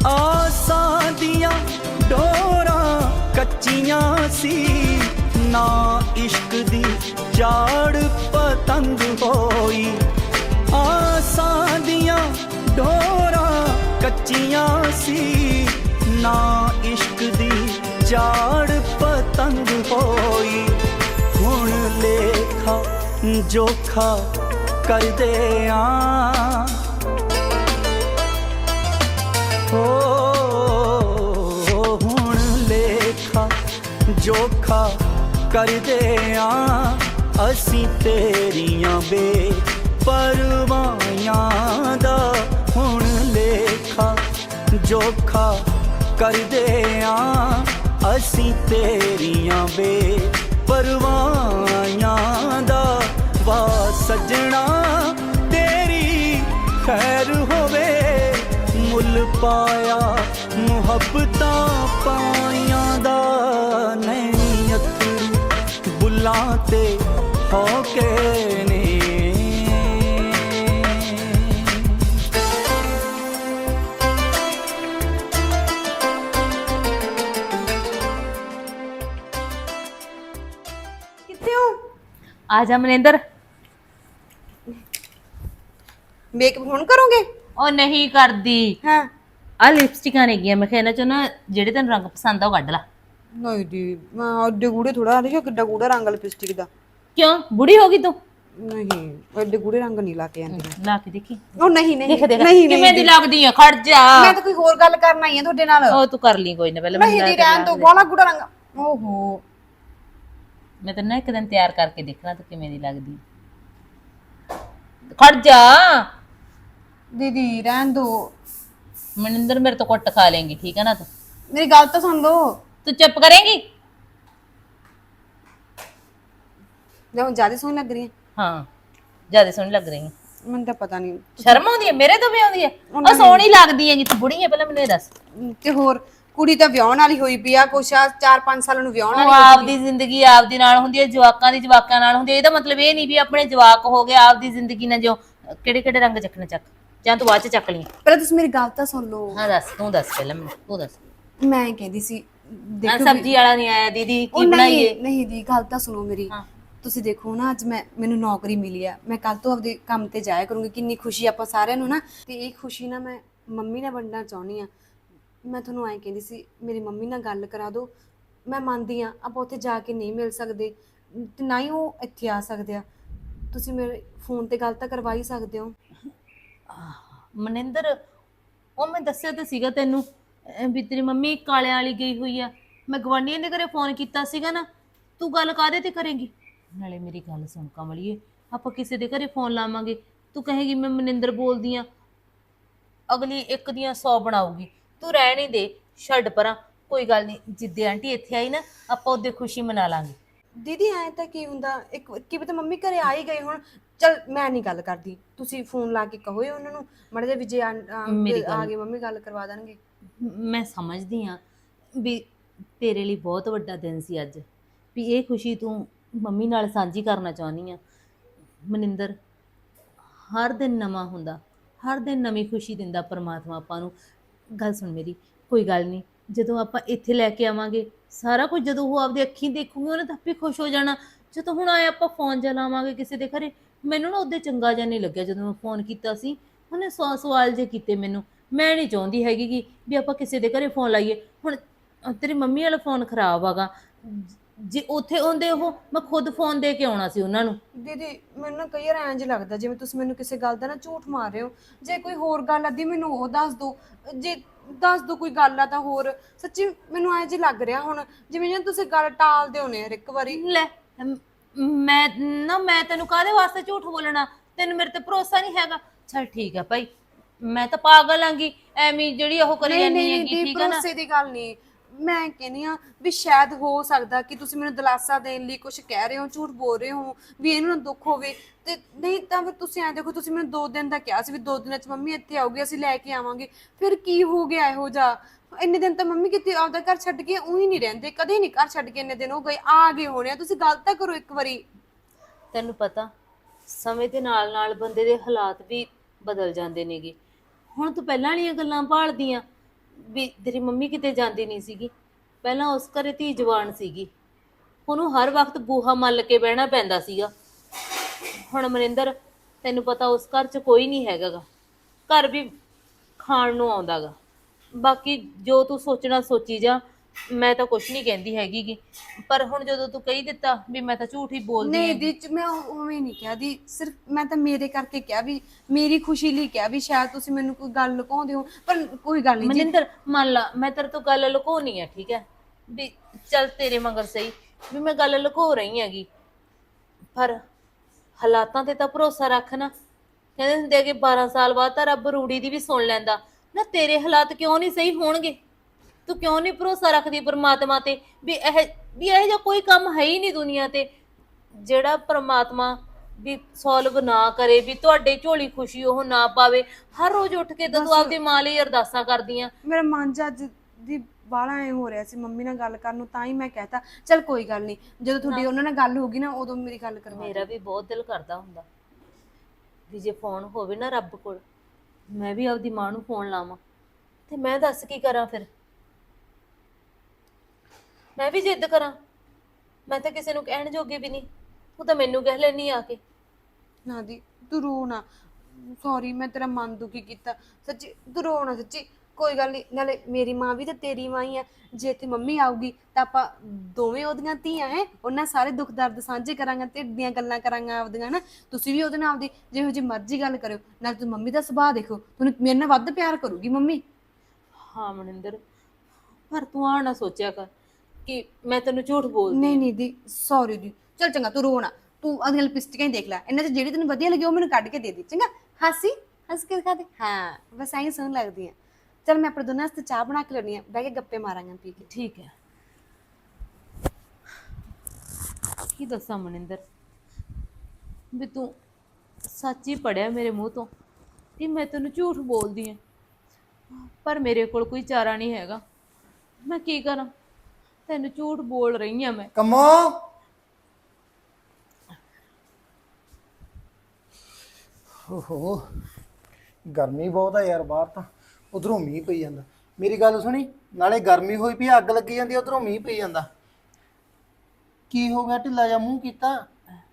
ਆਸਾਂ ਦੀਆਂ ਡੋਰਾਂ ਕੱਚੀਆਂ ਸੀ, ਨਾ ਇਸ਼ਕ ਦੀ ਝਾੜ ਪਤੰਗ ਹੋਈ। ਆਸਾਂ ਦੀਆਂ ਡੋਰਾਂ ਕੱਚੀਆਂ ਸੀ, ਨਾ ਜੋਖਾ ਕਰਦੇ ਆ। ਹੋ ਹੁਣ ਲੇਖਾ ਜੋਖਾ ਕਰਦੇ ਆ। ਅਸੀਂ ਤੇਰੀਆਂ ਬੇ ਪਰਵਾਈਆਂ ਦਾ ਹੁਣ ਲੇਖਾ ਜੋਖਾ ਕਰਦੇ ਆ। ਅਸੀਂ ਤੇਰੀਆਂ ਬੇ ਪਰਵਾਈਆਂ ਦਾ ਵਾ ਸਜਣਾ, ਤੇਰੀ ਖੈਰ ਹੋਵੇ। ਮੁੱਲ ਪਾਇਆ, ਮੁਹੱਬਤਾਂ ਪਾਈਆਂ ਦਾ ਨਹੀਂ ਅਥਰੂ। ਬੁੱਲਾਂ ਤੇ ਹੋ ਕੇ ਨੇ। ਕਿੱਥੇ ਆ ਜਾ ਮਨਿੰਦਰ। ਮੇਕਅਪ ਹੁਣ ਕਰੋਗੇ? ਉਹ ਨਹੀਂ ਕਰਦੀ। ਹਾਂ। ਆ ਲਿਪਸਟਿਕਾਂ ਨੇ ਗਿਆ ਮੈਂ ਕਿਹਾ ਇਹਨਾਂ ਚੋਂ ਨਾ ਜਿਹੜੇ ਤੈਨੂੰ ਰੰਗ ਪਸੰਦ ਆ ਉਹ ਕੱਢ ਲਾ। ਨਹੀਂ ਦੀ ਮੈਂ ਅੱਡੇ ਗੂੜੇ ਥੋੜਾ ਦੇਖੋ ਕਿੱਡਾ ਗੂੜਾ ਰੰਗ ਲਿਪਸਟਿਕ ਦਾ। ਕਿਉਂ? ਬੁੜੀ ਹੋ ਗਈ ਤੂੰ? ਨਹੀਂ ਐਡੇ ਗੂੜੇ ਰੰਗ ਨਹੀਂ ਲਾ ਕੇ ਆਂਦੀ। ਲਾ ਕੇ ਦੇਖੀ। ਉਹ ਨਹੀਂ ਨਹੀਂ ਦੇਖ ਦੇਖ। ਨਹੀਂ ਕਿਵੇਂ ਦੀ ਲੱਗਦੀ ਆ ਖੜ ਜਾ। ਮੈਂ ਤਾਂ ਕੋਈ ਹੋਰ ਗੱਲ ਕਰਨ ਆਈ ਆ ਤੁਹਾਡੇ ਨਾਲ। ਉਹ ਤੂੰ ਕਰ ਲਈ ਕੋਈ ਨਾ ਪਹਿਲਾਂ ਨਹੀਂ ਦੀ ਰਹਿਣ ਤੋਂ ਬਾਲਾ ਗੂੜਾ ਰੰਗ। ਓਹੋ। ਮੈਂ ਤੈਨੂੰ ਨਾ ਇੱਕ ਦਿਨ ਤਿਆਰ ਕਰਕੇ ਦੇਖਣਾ ਤੂੰ ਕਿਵੇਂ ਦੀ ਲੱਗਦੀ। ਖੜ ਜਾ। ਦੀਦੀ ਰਹਿਣ ਦੋ। ਮਨਿੰਦਰ ਮੇਰੇ ਤੋਂ ਕੁੱਟ ਖਾ ਲੇਂਗੀ ਠੀਕ ਹੈ ਨਾ ਤੂੰ? ਮੇਰੀ ਗੱਲ ਤਾਂ ਸੁਣ ਲਓ। ਤੂੰ ਚੁੱਪ ਕਰੇਂਗੀ? ਮੈਂ ਹੁਣ ਜ਼ਿਆਦਾ ਸੋਹਣੀ ਲੱਗ ਰਹੀ ਹੈ। ਹਾਂ ਜ਼ਿਆਦਾ ਸੋਹਣੀ ਲੱਗ ਰਹੀ ਹੈ। ਮੈਨੂੰ ਤਾਂ ਪਤਾ ਨਹੀਂ। ਸ਼ਰਮ ਆਉਂਦੀ ਹੈ? ਮੇਰੇ ਤੋਂ ਵੀ ਆਉਂਦੀ ਹੈ? ਉਹ ਸੋਹਣੀ ਲੱਗਦੀ ਹੈ ਜੀ ਤੂੰ ਬੁੜੀ ਹੈ ਪਹਿਲਾਂ ਮੈਨੂੰ ਇਹ ਦੱਸ। ਤੇ ਹੋਰ ਕੁੜੀ ਤਾਂ ਵਿਆਹਣ ਵਾਲੀ ਹੋਈ ਪਈ ਆ ਕੁਛ ਆ 4-5 ਸਾਲਾਂ ਨੂੰ ਵਿਆਹਣ ਉਹ ਵਾਲੀ ਆਪਦੀ ਜ਼ਿੰਦਗੀ ਆਪਦੀ ਨਾਲ ਹੁੰਦੀ ਹੈ ਜਵਾਕਾਂ ਦੀ ਜਵਾਕਾਂ ਨਾਲ ਹੁੰਦੀ ਹੈ। ਇਹਦਾ ਮਤਲਬ ਇਹ ਨਹੀਂ ਵੀ ਆਪਣੇ ਜਵਾਕ ਹੋ ਗਏ ਆਪਦੀ ਜ਼ਿੰਦਗੀ ਨਾਲ ਜੋ ਕਿਹੜੇ ਕਿਹੜੇ ਰੰਗ ਚੱਕਣੇ ਚੱਕ। ਜਾਂ ਤੂੰ ਬਾਅਦ ਚ ਚੱਕ ਲਈ। ਪਹਿਲਾਂ ਤੁਸੀਂ ਮੇਰੀ ਗੱਲ ਤਾਂ ਸੁਣ ਲਓ। ਹਾਂ ਦੱਸ ਤੂੰ ਦੱਸ ਪਹਿਲਾਂ ਮੈਨੂੰ ਤੂੰ ਦੱਸ। ਮੈਂ ਇਹ ਕਹਿੰਦੀ ਸੀ ਹਾਂ ਦੇਖੋ ਸਬਜ਼ੀ ਵਾਲਾ ਨਹੀਂ ਆਇਆ ਦੀਦੀ ਉਹ ਕੀ ਬਣਾਈਏ? ਨਹੀਂ ਨਹੀਂ ਦੀ ਗੱਲ ਤਾਂ ਸੁਣੋ ਮੇਰੀ। ਹਾਂ। ਤੁਸੀਂ ਦੇਖੋ ਨਾ ਅੱਜ ਮੈਂ ਮੈਨੂੰ ਨੌਕਰੀ ਮਿਲੀ ਆ। ਮੈਂ ਕੱਲ ਤੋਂ ਆਪਦੇ ਕੰਮ ਤੇ ਜਾਇਆ ਕਰੂੰਗੀ। ਕਿੰਨੀ ਖੁਸ਼ੀ ਆਪਾਂ ਸਾਰਿਆਂ ਨੂੰ ਨਾ। ਤੇ ਇਹ ਖੁਸ਼ੀ ਨਾ ਮੈਂ ਮੰਮੀ ਨਾਲ ਵੰਡਣਾ ਚਾਹੁੰਦੀ ਆ। ਮੈਂ ਤੁਹਾਨੂੰ ਐਂ ਕਹਿੰਦੀ ਸੀ ਮੇਰੀ ਮੰਮੀ ਨਾਲ ਗੱਲ ਕਰਾ ਦਿਓ। ਮੈਂ ਮੰਨਦੀ ਆ ਆਪਾਂ ਉੱਥੇ ਜਾ ਕੇ ਨਹੀਂ ਮਿਲ ਸਕਦੇ। ਤੇ ਨਾ ਹੀ ਉਹ ਇੱਥੇ ਆ ਸਕਦੇ ਆ। ਤੁਸੀਂ ਮੇਰੇ ਫੋਨ ਤੇ ਗੱਲ ਤਾਂ ਕਰਵਾ ਹੀ ਸਕਦੇ ਹੋ। ਮਨਿੰਦਰ, ਉਹ ਮੈਂ ਦੱਸਿਆ ਤਾਂ ਸੀਗਾ ਤੈਨੂੰ, ਅਹ, ਵੀ ਤੇਰੀ ਮੰਮੀ ਕਾਲਿਆਂ ਵਾਲੀ ਗਈ ਹੋਈ ਆ। ਮੈਂ ਗਵਾਂਢੀਆਂ ਦੇ ਘਰੇ ਫੋਨ ਕੀਤਾ ਸੀਗਾ ਨਾ, ਤੂੰ ਗੱਲ ਕਾਹਦੇ ਤੇ ਕਰੇਂਗੀ? ਨਾਲੇ ਮੇਰੀ ਗੱਲ ਸੁਣ ਕਮਲੀਏ, ਆਪਾਂ ਕਿਸੇ ਦੇ ਘਰੇ ਫੋਨ ਲਾਵਾਂਗੇ, ਤੂੰ ਕਹੇਗੀ ਮੈਂ ਮਨਿੰਦਰ ਬੋਲਦੀ ਆ। ਅਗਲੀ ਇੱਕ ਦੀਆਂ 100 ਬਣਾਉਗੀ ਤੂੰ ਰਹਿਣ ਹੀ ਦੇ, ਛੱਡ ਪਰਾਂ, ਕੋਈ ਗੱਲ ਨਹੀਂ, ਜਿੱਦੇ ਆਂਟੀ ਇੱਥੇ ਆਈ ਨਾ, ਆਪਾਂ ਉਹਦੇ ਖੁਸ਼ੀ ਮਨਾ ਲਾਂਗੇ। ਦੀਦੀ ਐ ਤਾਂ ਕੀ ਹੁੰਦਾ? ਇੱਕ ਕੀ ਪਤਾ ਮੰਮੀ ਘਰੇ ਆ ਹੀ ਗਏ ਹੁਣ। ਚਲ ਮੈਂ ਨਹੀਂ ਗੱਲ ਕਰਦੀ। ਤੁਸੀਂ ਫੋਨ ਲਾ ਕੇ ਕਹੋ ਉਹਨਾਂ ਨੂੰ। ਮੜੇ ਦੇ ਵਿਜੇ ਆ ਆ- ਮੇਰੀ ਆ ਗਏ ਮੰਮੀ ਗੱਲ ਕਰਵਾ ਦੇਣਗੇ। ਮੈਂ ਸਮਝਦੀ ਆ ਵੀ ਤੇਰੇ ਲਈ ਬਹੁਤ ਵੱਡਾ ਦਿਨ ਸੀ ਅੱਜ। ਵੀ ਇਹ ਖੁਸ਼ੀ ਤੂੰ ਮੰਮੀ ਨਾਲ ਸਾਂਝੀ ਕਰਨਾ ਚਾਹੁੰਦੀ ਆ। ਮਨਿੰਦਰ ਹਰ ਦਿਨ ਨਵਾਂ ਹੁੰਦਾ। ਹਰ ਦਿਨ ਨਵੀਂ ਖੁਸ਼ੀ ਦਿੰਦਾ ਪਰਮਾਤਮਾ ਆਪਾਂ ਨੂੰ। ਗੱਲ ਸੁਣ ਮੇਰੀ ਕੋਈ ਗੱਲ ਨਹੀਂ। ਜਦੋਂ ਆਪਾਂ ਇੱਥੇ ਲੈ ਕੇ ਆਵਾਂਗੇ, ਸਾਰਾ ਕੁਝ ਜਦੋਂ ਉਹ ਆਪਦੀ ਅੱਖੀਂ ਦੇਖੂਗੀ, ਉਹਨੇ ਤਾਂ ਆਪੇ ਖੁਸ਼ ਹੋ ਜਾਣਾ। ਜਦੋਂ ਹੁਣ ਆਏ ਆਪਾਂ ਫੋਨ ਚਲਾਵਾਂਗੇ ਕਿਸੇ ਦੇ ਘਰੇ, ਮੈਨੂੰ ਨਾ ਉਹਦੇ ਚੰਗਾ ਜਿਹਾ ਨਹੀਂ ਲੱਗਿਆ ਜਦੋਂ ਮੈਂ ਫੋਨ ਕੀਤਾ ਸੀ। ਉਹਨੇ ਸੌ ਸਵਾਲ ਜੇ ਕੀਤੇ ਮੈਨੂੰ। ਮੈਂ ਨਹੀਂ ਚਾਹੁੰਦੀ ਹੈਗੀ ਕਿ ਵੀ ਆਪਾਂ ਕਿਸੇ ਦੇ ਘਰੇ ਫੋਨ ਲਾਈਏ। ਹੁਣ ਤੇਰੀ ਮੰਮੀ ਵਾਲਾ ਫੋਨ ਖਰਾਬ ਆਗਾ ਜੇ ਉੱਥੇ ਹੁੰਦੇ ਉਹ, ਮੈਂ ਖੁਦ ਫੋਨ ਦੇ ਕੇ ਆਉਣਾ ਸੀ ਉਹਨਾਂ ਨੂੰ। ਦੀਦੀ, ਮੈਨੂੰ ਨਾ ਕਈ ਵਾਰ ਇੰਜ ਲੱਗਦਾ, ਜਿਵੇਂ ਤੁਸੀਂ ਮੈਨੂੰ ਕਿਸੇ ਗੱਲ ਦਾ ਨਾ ਝੂਠ ਮਾਰ ਰਹੇ ਹੋ। ਜੇ ਕੋਈ ਹੋਰ ਗੱਲ ਆਦੀ, ਮੈਨੂੰ ਉਹ ਦੱਸ ਦਿਓ। ਜੇ ਦੱਸ ਦਿਓ ਕੋਈ ਗੱਲ ਆ ਤਾਂ ਹੋਰ। ਸੱਚੀ ਮੈਨੂੰ ਐਂ ਜੇ ਲੱਗ ਰਿਹਾ ਹੁਣ ਜਿਵੇਂ ਜੇ ਤੁਸੀਂ ਗੱਲ ਟਾਲਦੇ ਹੋਨੇ ਹਰ ਇੱਕ ਵਾਰੀ। ਲੈ ਮ- ਮੈਂ ਨਾ ਮੈਂ ਤੈਨੂੰ ਕਾਹਦੇ ਵਾਸਤੇ ਝੂਠ ਬੋਲਣਾ? ਤੈਨੂੰ ਮੇਰੇ ਤੇ ਭਰੋਸਾ ਨਹੀਂ ਹੈਗਾ। ਚਲ ਠੀਕ ਆ ਭਾਈ ਮੈਂ ਤਾਂ ਪਾਗਲ ਆਂਗੀ ਐਵੇਂ ਜਿਹੜੀ ਉਹ ਕਰੀ ਨਹੀਂ ਜਾਂਦੀ ਨਹੀਂ ਹੈਗੀ ਦੀ ਠੀਕ ਆ ਨਾ? ਭਰੋਸੇ ਦੀ ਗੱਲ ਨਹੀਂ। ਮੈਂ ਕਹਿੰਦੀ ਆ ਵੀ ਸ਼ਾਇਦ ਹੋ ਸਕਦਾ ਕਿ ਤੁਸੀਂ ਮੈਨੂੰ ਦਿਲਾਸਾ ਦੇਣ ਲਈ ਕੁਝ ਕਹਿ ਰਹੇ ਹੋ, ਝੂਠ ਬੋਲ ਰਹੇ ਹੋ, ਵੀ ਇਹਨੂੰ ਨਾ ਦੁੱਖ ਹੋਵੇ। ਤੇ ਨਹੀਂ ਤਾਂ ਫਿਰ ਤੁਸੀਂ ਐਂ ਦੇਖੋ, ਤੁਸੀਂ ਮੈਨੂੰ 2 ਦਿਨ ਦਾ ਕਿਹਾ ਸੀ ਵੀ 2 ਦਿਨਾਂ ਚ ਮੰਮੀ ਇੱਥੇ ਆਉਗੀ ਅਸੀਂ ਲੈ ਕੇ ਆਵਾਂਗੇ। ਫਿਰ ਕੀ ਹੋ ਗਿਆ ਇਹੋ ਜਾ ਇੰਨੇ ਦਿਨ ਤਾਂ ਮੰਮੀ ਕਿਤੇ ਆਪਦਾ ਘਰ ਛੱਡ ਕੇ ਉਹੀ ਨਹੀਂ ਰਹਿੰਦੇ, ਕਦੇ ਨਹੀਂ ਘਰ ਛੱਡ ਕੇ ਇੰਨੇ ਦਿਨ ਹੋ ਗਏ, ਆ ਗਏ ਹੋਣੇ ਆ। ਤੁਸੀਂ ਗੱਲ ਤਾਂ ਕਰੋ ਇੱਕ ਵਾਰੀ। ਤੈਨੂੰ ਪਤਾ, ਸਮੇਂ ਦੇ ਨਾਲ ਨਾਲ ਬੰਦੇ ਦੇ ਹਾਲਾਤ ਵੀ ਬਦਲ ਜਾਂਦੇ ਨੇਗੇ। ਹੁਣ ਤੂੰ ਪਹਿਲਾਂ ਵਾਲੀਆਂ ਗੱਲਾਂ ਭਾਲਦੀਆਂ ਵੀ ਤੇਰੀ ਮੰਮੀ ਕਿਤੇ ਜਾਂਦੀ ਨਹੀਂ ਸੀਗੀ। ਪਹਿਲਾਂ ਉਸ ਘਰੇ ਧੀ ਜਵਾਨ ਸੀਗੀ। ਉਹਨੂੰ ਹਰ ਵਕਤ ਬੂਹਾ ਮੱਲ ਕੇ ਬਹਿਣਾ ਪੈਂਦਾ ਸੀਗਾ। ਹੁਣ ਮਨਿੰਦਰ ਤੈਨੂੰ ਪਤਾ ਉਸ ਘਰ 'ਚ ਕੋਈ ਨਹੀਂ ਹੈਗਾਗਾ। ਘਰ ਵੀ ਖਾਣ ਨੂੰ ਆਉਂਦਾਗਾ। ਬਾਕੀ ਜੋ ਤੂੰ ਸੋਚਣਾ ਸੋਚੀ ਜਾ। ਮੈਂ ਤਾਂ ਕੁਝ ਨਹੀਂ ਕਹਿੰਦੀ ਹੈਗੀ ਗੀ। ਪਰ ਹੁਣ ਜਦੋਂ ਤੂੰ ਕਹੀ ਦਿੱਤਾ ਵੀ ਮੈਂ ਤਾਂ ਝੂਠ ਹੀ ਬੋਲਦੀ ਨਹੀਂ ਦੀ ਮੈਂ ਉਵੇਂ ਨਹੀਂ ਕਿਹਾ ਦੀ ਸਿਰਫ ਮੈਂ ਤਾਂ ਮੇਰੇ ਕਰਕੇ ਕਿਹਾ ਵੀ ਮੇਰੀ ਖੁਸ਼ੀ ਲਈ ਕਿਹਾ ਵੀ ਸ਼ਾਇਦ ਤੁਸੀਂ ਮੈਨੂੰ ਕੋਈ ਗੱਲ ਲੁਕਾਉਂਦੇ ਹੋ ਪਰ ਕੋਈ ਗੱਲ ਨਹੀਂ ਮਨਿੰਦਰ ਮੰਨ ਲਾ ਮੈਂ ਤੇਰੇ ਤੋਂ ਗੱਲ ਲੁਕਾਉਣੀ ਆ ਠੀਕ ਹੈ? ਵੀ ਚੱਲ ਤੇਰੇ ਮਗਰ ਸਹੀ ਵੀ ਮੈਂ ਗੱਲ ਲੁਕੋ ਰਹੀ ਹੈਗੀ। ਪਰ ਹਾਲਾਤਾਂ ਤੇ ਤਾਂ ਭਰੋਸਾ ਰੱਖ ਨਾ। ਕਹਿੰਦੇ ਹੁੰਦੇ ਆ ਕਿ 12 ਸਾਲ ਬਾਅਦ ਤਾਂ ਰੱਬ ਰੂੜੀ ਦੀ ਵੀ ਸੁਣ ਲੈਂਦਾ। ਨਾ ਤੇਰੇ ਹਾਲਾਤ ਕਿਉਂ ਨਹੀਂ ਸਹੀ ਹੋਣਗੇ? ਤੂੰ ਕਿਉਂ ਨਹੀਂ ਭਰੋਸਾ ਰੱਖਦੀ ਪਰਮਾਤਮਾ ਤੇ? ਵੀ ਇਹ ਵੀ ਇਹ ਜਿਹਾ ਕੋਈ ਕੰਮ ਹੈ ਹੀ ਨਹੀਂ ਦੁਨੀਆ ਤੇ ਜਿਹੜਾ ਪਰਮਾਤਮਾ ਵੀ ਸੋਲਵ ਨਾ ਕਰੇ ਵੀ ਤੁਹਾਡੇ ਝੋਲੀ ਖੁਸ਼ੀ ਉਹ ਨਾ ਪਾਵੇ। ਹਰ ਰੋਜ਼ ਉੱਠ ਕੇ ਤਾਂ ਤੂੰ ਆਪਦੀ ਮਾਂ ਲਈ ਅਰਦਾਸਾਂ ਕਰਦੀਆਂ। ਮੇਰਾ ਮਨ ਜਿਹਾ ਅੱਜ ਦੀ ਬਾਲਾ ਐ ਹੋ ਰਿਹਾ ਸੀ ਮੰਮੀ ਨਾਲ ਗੱਲ ਕਰਨ ਨੂੰ ਤਾਂ ਹੀ ਮੈਂ ਕਹਿਤਾ ਚਲ ਕੋਈ ਗੱਲ ਨਹੀਂ ਜਦੋਂ ਤੁਹਾਡੀ ਉਹਨਾਂ ਨਾਲ ਗੱਲ ਹੋਗੀ ਨਾ ਉਦੋਂ ਮੇਰੀ ਗੱਲ ਕਰਵਾ ਮੇਰਾ ਵੀ ਬਹੁਤ ਦਿਲ ਕਰਦਾ ਹੁੰਦਾ। ਵੀ ਜੇ ਫੋਨ ਹੋਵੇ ਨਾ ਰੱਬ ਕੋਲ ਮੈਂ ਵੀ ਆਪਦੀ ਮਾਂ ਨੂੰ ਫੋਨ ਲਾਵਾਂ। ਤੇ ਮੈਂ ਦੱਸ ਕੀ ਕਰਾਂ ਫਿਰ? ਮੈਂ ਵੀ ਜਿੱਦ ਕਰਾਂ। ਮੈਂ ਤਾਂ ਕਿਸੇ ਨੂੰ ਕਹਿਣ ਜੋਗੀ ਵੀ ਨਹੀਂ। ਤੂੰ ਤਾਂ ਮੈਨੂੰ ਕਹਿ ਲੈਣੀ ਆ ਕੇ। ਨਾ ਦੀ ਤੂੰ ਰੋ ਨਾ। ਸੌਰੀ ਮੈਂ ਤੇਰਾ ਮਨ ਦੁਖੀ ਕੀਤਾ। ਸੱਚੀ ਤੂੰ ਰੋ ਨਾ ਸੱਚੀ। ਕੋਈ ਗੱਲ ਨਹੀਂ ਨਾਲੇ ਮੇਰੀ ਮਾਂ ਵੀ ਤਾਂ ਤੇਰੀ ਮਾਂ ਹੀ ਆ। ਜੇ ਤੇ ਮੰਮੀ ਆਊਗੀ ਤਾਂ ਆਪਾਂ ਦੋਵੇਂ ਉਹਦੀਆਂ ਧੀਆਂ ਹੈ। ਉਹਨਾਂ ਸਾਰੇ ਦੁੱਖ ਦਰਦ ਸਾਂਝੇ ਕਰਾਂਗੇ ਤੇ ਦੀਆਂ ਗੱਲਾਂ ਕਰਾਂਗੇ ਆਪਦੀਆਂ ਨਾ ਤੁਸੀਂ ਵੀ ਉਹਦੇ ਨਾਲ ਆਪਦੀ ਜਿਹੋ ਜਿਹੀ ਮਰਜ਼ੀ ਗੱਲ ਕਰਿਓ। ਨਾਲ ਤੁਸੀਂ ਮੰਮੀ ਦਾ ਸੁਭਾਅ ਦੇਖੋ। ਤੁਹਾਨੂੰ ਮੇਰੇ ਨਾਲ ਵੱਧ ਪਿਆਰ ਕਰੂਗੀ ਮੰਮੀ। ਹਾਂ ਮਨਿੰਦਰ ਪਰ ਤੂੰ ਆ ਨਾ ਸੋਚਿਆ ਕਰ। ਕਿ ਮੈਂ ਤੈਨੂੰ ਝੂਠ ਬੋਲਦੀ ਨਹੀਂ ਨਹੀਂ ਦੀ ਸੌਰੀ ਦੀ। ਚਲ ਚੰਗਾ ਤੂੰ ਰੋ ਨਾ ਤੂੰ ਅਗਲੀ ਲਿਪਸਟਿਕਾਂ ਹੀ ਦੇਖ ਲੈ। ਇਹਨਾਂ ਚ ਜਿਹੜੀ ਤੈਨੂੰ ਵਧੀਆ ਲੱਗੀ ਉਹ ਮੈਨੂੰ ਕੱਢ ਕੇ ਦੇ ਦੇ। ਚੰਗਾ? ਹਾਸੀ? ਹੱਸ ਕੇ ਦਿਖਾ ਦੇ ਹਾਂ ਬਸ ਐਂ ਸੋਹਣ ਲੱਗਦੀ ਆ। ਚਲ ਮੈਂ ਆਪਣੇ ਦੋਨਾਂ ਵਾਸਤੇ ਚਾਹ ਬਣਾ ਕੇ ਲੈਣੀ ਆ। ਬਹਿ ਕੇ ਗੱਪੇ ਮਾਰਾਂਗੇ ਪੀ ਕੇ। ਠੀਕ ਹੈ। ਕੀ ਦੱਸਾਂ ਮਨਿੰਦਰ? ਵੀ ਤੂੰ ਸੱਚ ਹੀ ਪੜਿਆ ਮੇਰੇ ਮੂੰਹ ਤੋਂ ਕਿ ਮੈਂ ਤੈਨੂੰ ਝੂਠ ਬੋਲਦੀ ਹਾਂ ਪਰ ਮੇਰੇ ਕੋਲ ਕੋਈ ਚਾਰਾ ਨਹੀਂ ਹੈਗਾ। ਮੈਂ ਕੀ ਕਰਾਂ? ਤੈਨੂੰ ਝੂਠ ਬੋਲ ਰਹੀ ਹਾਂ ਮੈਂ। ਕੰਮੋ। ਓਹੋ ਗਰਮੀ ਬਹੁਤ ਆ ਯਾਰ ਬਾਹਰ ਤਾਂ। ਉਧਰੋਂ ਮੀਂਹ ਪਈ ਜਾਂਦਾ। ਮੇਰੀ ਗੱਲ ਸੁਣੀ ਨਾਲੇ ਗਰਮੀ ਹੋਈ ਪਈ ਅੱਗ ਲੱਗੀ ਜਾਂਦੀ ਉਧਰੋਂ ਮੀਂਹ ਪਈ ਜਾਂਦਾ। ਕੀ ਹੋ ਗਿਆ? ਢਿੱਲਾ ਜਿਹਾ ਮੂੰਹ ਕੀਤਾ?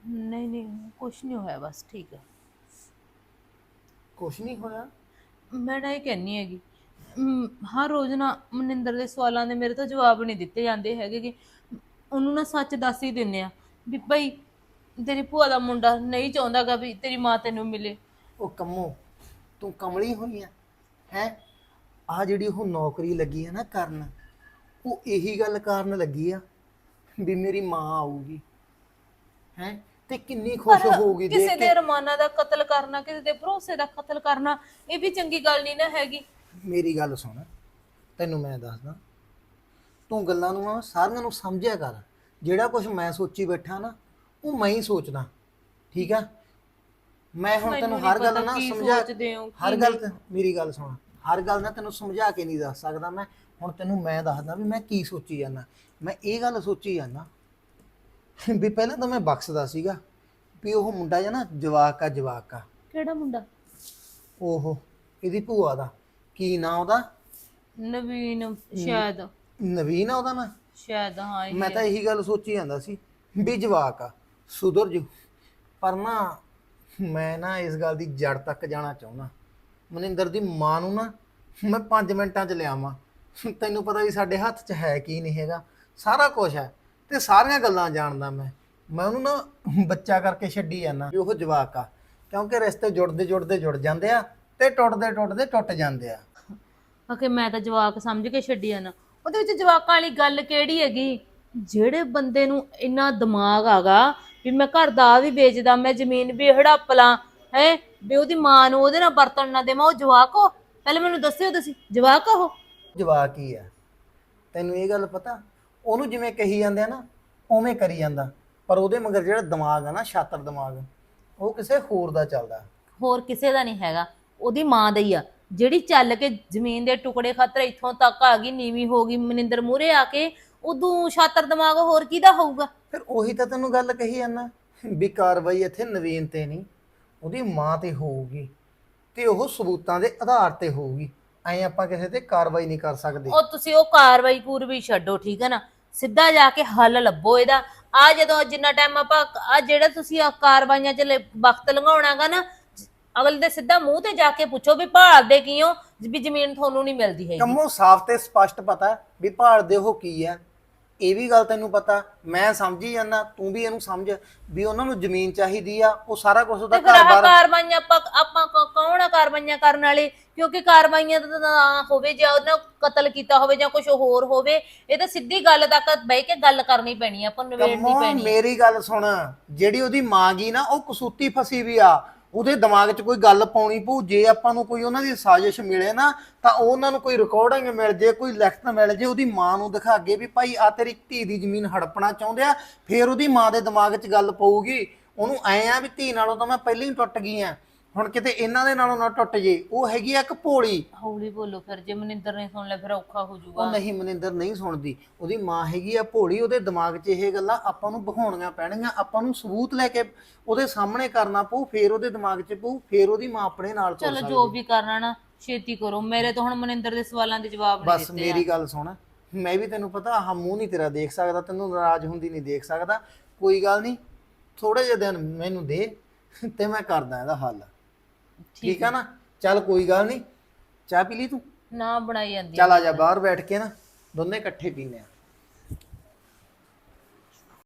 ਨਹੀਂ ਨਹੀਂ ਕੁਝ ਨਹੀਂ ਹੋਇਆ ਬਸ ਠੀਕ ਹੈ ਕੁਛ ਨਹੀਂ ਹੋਇਆ? ਮੈਂ ਨਾ ਇਹ ਕਹਿੰਨੀ ਹੈਗੀ ਮ, ਹਰ ਰੋਜ਼ ਨਾ ਮਨਿੰਦਰ ਦੇ ਸਵਾਲਾਂ ਦੇ ਮੇਰੇ ਤੋਂ ਜਵਾਬ ਨਹੀਂ ਦਿੱਤੇ ਜਾਂਦੇ ਹੈਗੇ ਕਿ ਉਹਨੂੰ ਨਾ ਸੱਚ ਦੱਸ ਹੀ ਦਿੰਨੇ ਆ ਵੀ ਭਾਈ ਤੇਰੀ ਭੂਆ ਦਾ ਮੁੰਡਾ ਨਹੀਂ ਚਾਹੁੰਦਾਗਾ ਵੀ ਤੇਰੀ ਮਾਂ ਤੈਨੂੰ ਮਿਲੇ। ਉਹ ਕੰਮੋ ਤੂੰ ਕਮਲੀ ਹੋਈ ਆ ਹੈ? ਆ ਜਿਹੜੀ ਉਹ ਨੌਕਰੀ ਲੱਗੀ ਆ ਨਾ ਕਰਨ ਉਹ ਇਹੀ ਗੱਲ ਕਾਰਨ ਲੱਗੀ ਆ ਵੀ ਮੇਰੀ ਮਾਂ ਆਊਗੀ। ਹੈ? ਤੇ ਕਿੰਨੀ ਖੁਸ਼ ਹੋਊਗੀ ਕਿਸੇ ਦੇਖ ਦੇ ਕੇ। ਅਰਮਾਨਾਂ ਦਾ ਕਤਲ ਕਰਨਾ ਕਿਸੇ ਦੇ ਭਰੋਸੇ ਦਾ ਕਤਲ ਕਰਨਾ ਇਹ ਵੀ ਚੰਗੀ ਗੱਲ ਨਹੀਂ ਨਾ ਹੈਗੀ। ਮੇਰੀ ਗੱਲ ਸੁਣ। ਤੈਨੂੰ ਮੈਂ ਦੱਸਦਾ। ਤੂੰ ਗੱਲਾਂ ਨੂੰ ਨਾ ਸਾਰੀਆਂ ਨੂੰ ਸਮਝਿਆ ਕਰ। ਜਿਹੜਾ ਕੁਝ ਮੈਂ ਸੋਚੀ ਬੈਠਾ ਨਾ ਉਹ ਮੈਂ ਹੀ ਸੋਚਦਾ। ਠੀਕ ਆ? ਮੈਂ ਹੁਣ ਤੈਨੂੰ ਹਰ ਗੱਲ ਨਾ ਸਮਝਾ ਹਰ ਗੱਲ ਮੇਰੀ ਗੱਲ ਸੁਣ। ਹਰ ਗੱਲ ਨਾ ਤੈਨੂੰ ਸਮਝਾ ਕੇ ਨਹੀਂ ਦੱਸ ਸਕਦਾ ਮੈਂ। ਹੁਣ ਤੈਨੂੰ ਮੈਂ ਦੱਸਦਾ ਵੀ ਮੈਂ ਕੀ ਸੋਚੀ ਜਾਂਦਾ। ਮੈਂ ਇਹ ਗੱਲ ਸੋਚੀ ਜਾਂਦਾ ਵੀ ਪਹਿਲਾਂ ਤਾਂ ਮੈਂ ਬਖਸ਼ਦਾ ਸੀਗਾ ਵੀ ਉਹ ਮੁੰਡਾ ਜਿਹਾ ਨਾ ਜਵਾਕ ਆ ਜਵਾਕ ਆ। ਕਿਹੜਾ ਮੁੰਡਾ? ਓਹੋ ਇਹਦੀ ਭੂਆ ਦਾ। ਕੀ ਨਾਂ ਉਹਦਾ? ਨਵੀਨ ਸ਼ਾਇਦ। ਨਵੀਨ ਆ ਉਹਦਾ ਨਾਂ? ਸ਼ਾਇਦ ਹਾਂ ਇਹ ਮੈਂ ਤਾਂ ਇਹੀ ਗੱਲ ਸੋਚੀ ਜਾਂਦਾ ਸੀ ਵੀ ਜਵਾਕ ਆ ਸੁਧਰ ਜੂ। ਪਰ ਨਾ ਮੈਂ ਨਾ ਇਸ ਗੱਲ ਦੀ ਜੜ ਤੱਕ ਜਾਣਾ ਚਾਹੁੰਦਾ। ਮਨਿੰਦਰ ਦੀ ਮਾਂ ਨੂੰ ਨਾ ਮੈਂ 5 ਮਿੰਟਾਂ 'ਚ ਲਿਆਵਾਂ। ਤੈਨੂੰ ਪਤਾ ਵੀ ਸਾਡੇ ਹੱਥ 'ਚ ਹੈ ਕੀ ਨਹੀਂ ਹੈਗਾ। ਸਾਰਾ ਕੁਝ ਹੈ ਤੇ ਸਾਰੀਆਂ ਗੱਲਾਂ ਜਾਣਦਾ ਮੈਂ। ਮੈਂ ਉਹਨੂੰ ਨਾ ਬੱਚਾ ਕਰਕੇ ਛੱਡੀ ਜਾਂਦਾ ਵੀ ਉਹ ਜਵਾਕ ਆ। ਕਿਉਂਕਿ ਰਿਸ਼ਤੇ ਜੁੜਦੇ ਜੁੜਦੇ ਜੁੜ ਜਾਂਦੇ ਆ ਤੇ ਟੁੱਟਦੇ ਟੁੱਟਦੇ ਟੁੱਟ ਜਾਂਦੇ ਆ। ਅਕੇ ਮੈਂ ਤਾਂ ਜਵਾਕ ਸਮਝ ਕੇ ਛੱਡੀ ਜਾਣਾ ਉਹਦੇ ਵਿੱਚ ਜਵਾਕਾਂ ਵਾਲੀ ਗੱਲ ਕਿਹੜੀ ਹੈਗੀ? ਜਿਹੜੇ ਬੰਦੇ ਨੂੰ ਇੰਨਾ ਦਿਮਾਗ ਆਗਾ ਵੀ ਮੈਂ ਘਰ ਦਾ ਆਹ ਵੀ ਵੇਚਦਾ ਮੈਂ ਜ਼ਮੀਨ ਵੀ ਹੜੱਪ ਲਾਂ ਹੈ ਵੀ ਉਹਦੀ ਮਾਂ ਨੂੰ ਉਹਦੇ ਨਾਲ ਵਰਤਣ ਨਾ ਦੇਵਾਂ ਉਹ ਜਵਾਕ ਹੋ? ਪਹਿਲੇ ਮੈਨੂੰ ਦੱਸਿਓ ਤੁਸੀਂ ਜਵਾਕ ਹੋ ਜਵਾਕ ਹੀ ਆ। ਤੈਨੂੰ ਇਹ ਗੱਲ ਪਤਾ ਉਹਨੂੰ ਜਿਵੇਂ ਕਹੀ ਜਾਂਦੇ ਆ ਨਾ ਉਵੇਂ ਕਰੀ ਜਾਂਦਾ। ਪਰ ਉਹਦੇ ਮਗਰ ਜਿਹੜਾ ਦਿਮਾਗ ਆ ਨਾ ਛਾਤਰ ਦਿਮਾਗ ਉਹ ਕਿਸੇ ਹੋਰ ਦਾ ਚੱਲਦਾ। ਹੋਰ ਕਿਸੇ ਦਾ ਨਹੀਂ ਹੈਗਾ। ਉਹਦੀ ਮਾਂ ਦਾ ਹੀ ਆ। ਜਿਹੜੀ ਚੱਲ ਕੇ ਜ਼ਮੀਨ ਦੇ ਟੁਕੜੇ ਖਾਤਰ ਇੱਥੋਂ ਤੱਕ ਆ ਗਈ ਨੀਵੀਂ ਹੋ ਗਈ ਮਨਿੰਦਰ ਮੂਰੇ ਆ ਕੇ ਉਦੋਂ ਛਾਤਰ ਦਿਮਾਗ ਹੋਰ ਕਿਹਦਾ ਹੋਊਗਾ? ਫਿਰ ਉਹੀ ਤਾਂ ਤੈਨੂੰ ਗੱਲ ਕਹੀ ਜਾਂਦਾ ਵੀ ਕਾਰਵਾਈ ਇੱਥੇ ਨਵੀਨ ਤੇ ਨਹੀਂ ਉਹਦੀ ਮਾਂ ਤੇ ਹੋਊਗੀ ਤੇ ਉਹ ਸਬੂਤਾਂ ਦੇ ਆਧਾਰ ਤੇ ਹੋਊਗੀ। ਐਂ ਆਪਾਂ ਕਿਸੇ ਤੇ ਕਾਰਵਾਈ ਨਹੀਂ ਕਰ ਸਕਦੇ। ਉਹ ਤੁਸੀਂ ਉਹ ਕਾਰਵਾਈ ਕੂਰਵਾਈ ਛੱਡੋ ਠੀਕ ਹੈ ਨਾ? ਸਿੱਧਾ ਜਾ ਕੇ ਹੱਲ ਲੱਭੋ ਇਹਦਾ। ਆ ਜਦੋਂ ਜਿੰਨਾ ਟਾਈਮ ਆਪਾਂ ਆ ਜਿਹੜਾ ਤੁਸੀਂ ਆ ਕਾਰਵਾਈਆਂ ਚ ਲ- ਵਕਤ ਲੰਘਾਉਣਾਗਾ ਨਾ ਅਗਲੇ ਦੇ ਸਿੱਧਾ ਮੂੰਹ ਤੇ ਜਾ ਕੇ ਪੁੱਛੋ ਵੀ ਭਾਲਦੇ ਕੀ ਹੋ ਵੀ ਜ਼ਮੀਨ ਤੁਹਾਨੂੰ ਨਹੀਂ ਮਿਲਦੀ ਹੈਗੀ। ਕੰਮੋਂ ਸਾਫ਼ ਤੇ ਸਪਸ਼ਟ ਪਤਾ ਹੈ ਵੀ ਭਾਲਦੇ ਉਹ ਕੀ ਹੈ। ਇਹ ਵੀ ਗੱਲ ਤੈਨੂੰ ਪਤਾ ਮੈਂ ਸਮਝੀ ਜਾਂਦਾ ਤੂੰ ਵੀ ਇਹਨੂੰ ਸਮਝ ਵੀ ਉਹਨਾਂ ਨੂੰ ਜ਼ਮੀਨ ਚਾਹੀਦੀ ਆ ਉਹ ਸਾਰਾ ਕੁਝ ਉਹਦਾ ਤੇ ਫਿਰ ਆਹ ਕਾਰਵਾਈਆਂ ਆਪਾਂ ਆਪਾਂ ਕੌ- ਕੌਣ ਆ ਕਾਰਵਾਈਆਂ ਕਰਨ ਵਾਲੇ? ਕਿਉਂਕਿ ਕਾਰਵਾਈਆਂ ਦਾ ਤਾਂ ਨਾ ਹੋਵੇ ਜਾਂ ਉਹਨਾਂ ਕਤਲ ਕੀਤਾ ਹੋਵੇ ਜਾਂ ਕੁਝ ਹੋਰ ਹੋਵੇ ਇਹ ਤਾਂ ਸਿੱਧੀ ਗੱਲ ਤੱਕ ਬਹਿ ਕੇ ਗੱਲ ਕਰਨੀ ਪੈਣੀ ਆ ਆਪਾਂ ਨੂੰ ਨਿਬੇੜਨੀ ਕੰਮੋਂ ਪੈਣੀ ਆ। ਮੇਰੀ ਗੱਲ ਸੁਣ ਜਿਹੜੀ ਉਹਦੀ ਮਾਂ ਗਈ ਨਾ ਉਹ ਕਸੂਤੀ ਫਸੀ ਵੀ ਆ। ਉਹਦੇ ਦਿਮਾਗ 'ਚ ਕੋਈ ਗੱਲ ਪਾਉਣੀ ਪਊ, ਜੇ ਆਪਾਂ ਨੂੰ ਕੋਈ ਉਹਨਾਂ ਦੀ ਸਾਜ਼ਿਸ਼ ਮਿਲੇ ਨਾ, ਤਾਂ ਉਹ ਉਹਨਾਂ ਨੂੰ ਕੋਈ ਰਿਕਾਰਡਿੰਗ ਮਿਲ ਜੇ, ਕੋਈ ਲਿਖਤ ਮਿਲ ਜੇ, ਉਹਦੀ ਮਾਂ ਨੂੰ ਦਿਖਾ ਕੇ ਵੀ ਭਾਈ ਆ ਤੇਰੀ ਧੀ ਦੀ ਜ਼ਮੀਨ ਹੜਪਣਾ ਚਾਹੁੰਦੇ ਆ, ਫਿਰ ਉਹਦੀ ਮਾਂ ਦੇ ਦਿਮਾਗ 'ਚ ਗੱਲ ਪਊਗੀ। ਉਹਨੂੰ ਐ ਆ ਵੀ ਧੀ ਨਾਲੋਂ ਤਾਂ ਮੈਂ ਪਹਿਲਾਂ ਹੀ ਟੁੱਟ ਗਈ ਆ। ਹੁਣ ਕਿਤੇ ਇਹਨਾਂ ਦੇ ਨਾਲੋਂ ਨਾ ਟੁੱਟ ਜੇ ਉਹ ਹੈਗੀ ਆ ਇੱਕ ਭੋਲੀ। ਹੌਲੀ ਬੋਲੋ ਫਿਰ ਜੇ ਮਨਿੰਦਰ ਨੇ ਸੁਣ ਲਿਆ ਫਿਰ ਔਖਾ ਹੋ ਉਹ ਜਾਊਗਾ ਨਹੀਂ ਮਨਿੰਦਰ ਨਹੀਂ ਸੁਣਦੀ। ਉਹਦੀ ਮਾਂ ਹੈਗੀ ਆ ਭੋਲੀ ਉਹਦੇ ਦਿਮਾਗ 'ਚ ਇਹ ਗੱਲਾਂ ਆਪਾਂ ਨੂੰ ਬਹਾਉਣੀਆਂ ਪੈਣਗੀਆਂ। ਆਪਾਂ ਨੂੰ ਸਬੂਤ ਲੈ ਕੇ ਉਹਦੇ ਸਾਹਮਣੇ ਕਰਨਾ ਪਊ ਫੇਰ ਉਹਦੇ ਦਿਮਾਗ 'ਚ ਪਊ ਫੇਰ ਉਹਦੀ ਮਾਂ ਆਪਣੇ ਨਾਲ ਤੁਰ ਚਲੋ ਸਕਦੀ ਜੋ ਵੀ ਕਰਨਾ ਨਾ ਛੇਤੀ ਕਰੋ। ਮੇਰੇ ਤਾਂ ਹੁਣ ਮਨਿੰਦਰ ਦੇ ਸਵਾਲਾਂ ਦੇ ਜਵਾਬ ਨਹੀਂ ਬਸ ਦਿੱਤੇ ਮੇਰੀ ਗੱਲ ਸੁਣ। ਮੈਂ ਵੀ ਤੈਨੂੰ ਪਤਾ ਆਹ ਮੂੰਹ ਨਹੀਂ ਤੇਰਾ ਦੇਖ ਸਕਦਾ ਤੈਨੂੰ ਨਾਰਾਜ਼ ਹੁੰਦੀ ਨਹੀਂ ਦੇਖ ਸਕਦਾ। ਕੋਈ ਗੱਲ ਨਹੀਂ ਥੋੜੇ ਜਿਹੇ ਦਿਨ ਮੈਨੂੰ ਦੇ ਤੇ ਮੈਂ ਕਰਦਾ ਇਹਦਾ ਹੱਲ। ਠੀਕ ਆ ਨਾ? ਚੱਲ ਕੋਈ ਗੱਲ ਨਹੀਂ। ਚਾਹ ਪੀ ਲਈ ਤੂੰ? ਨਾ ਬਣਾਈ ਜਾਂਦੀ ਚੱਲ ਆ ਜਾ ਬਾਹਰ ਬੈਠ ਕੇ ਨਾ। ਦੋਨੇ ਇਕੱਠੇ ਪੀਨੇ ਆ।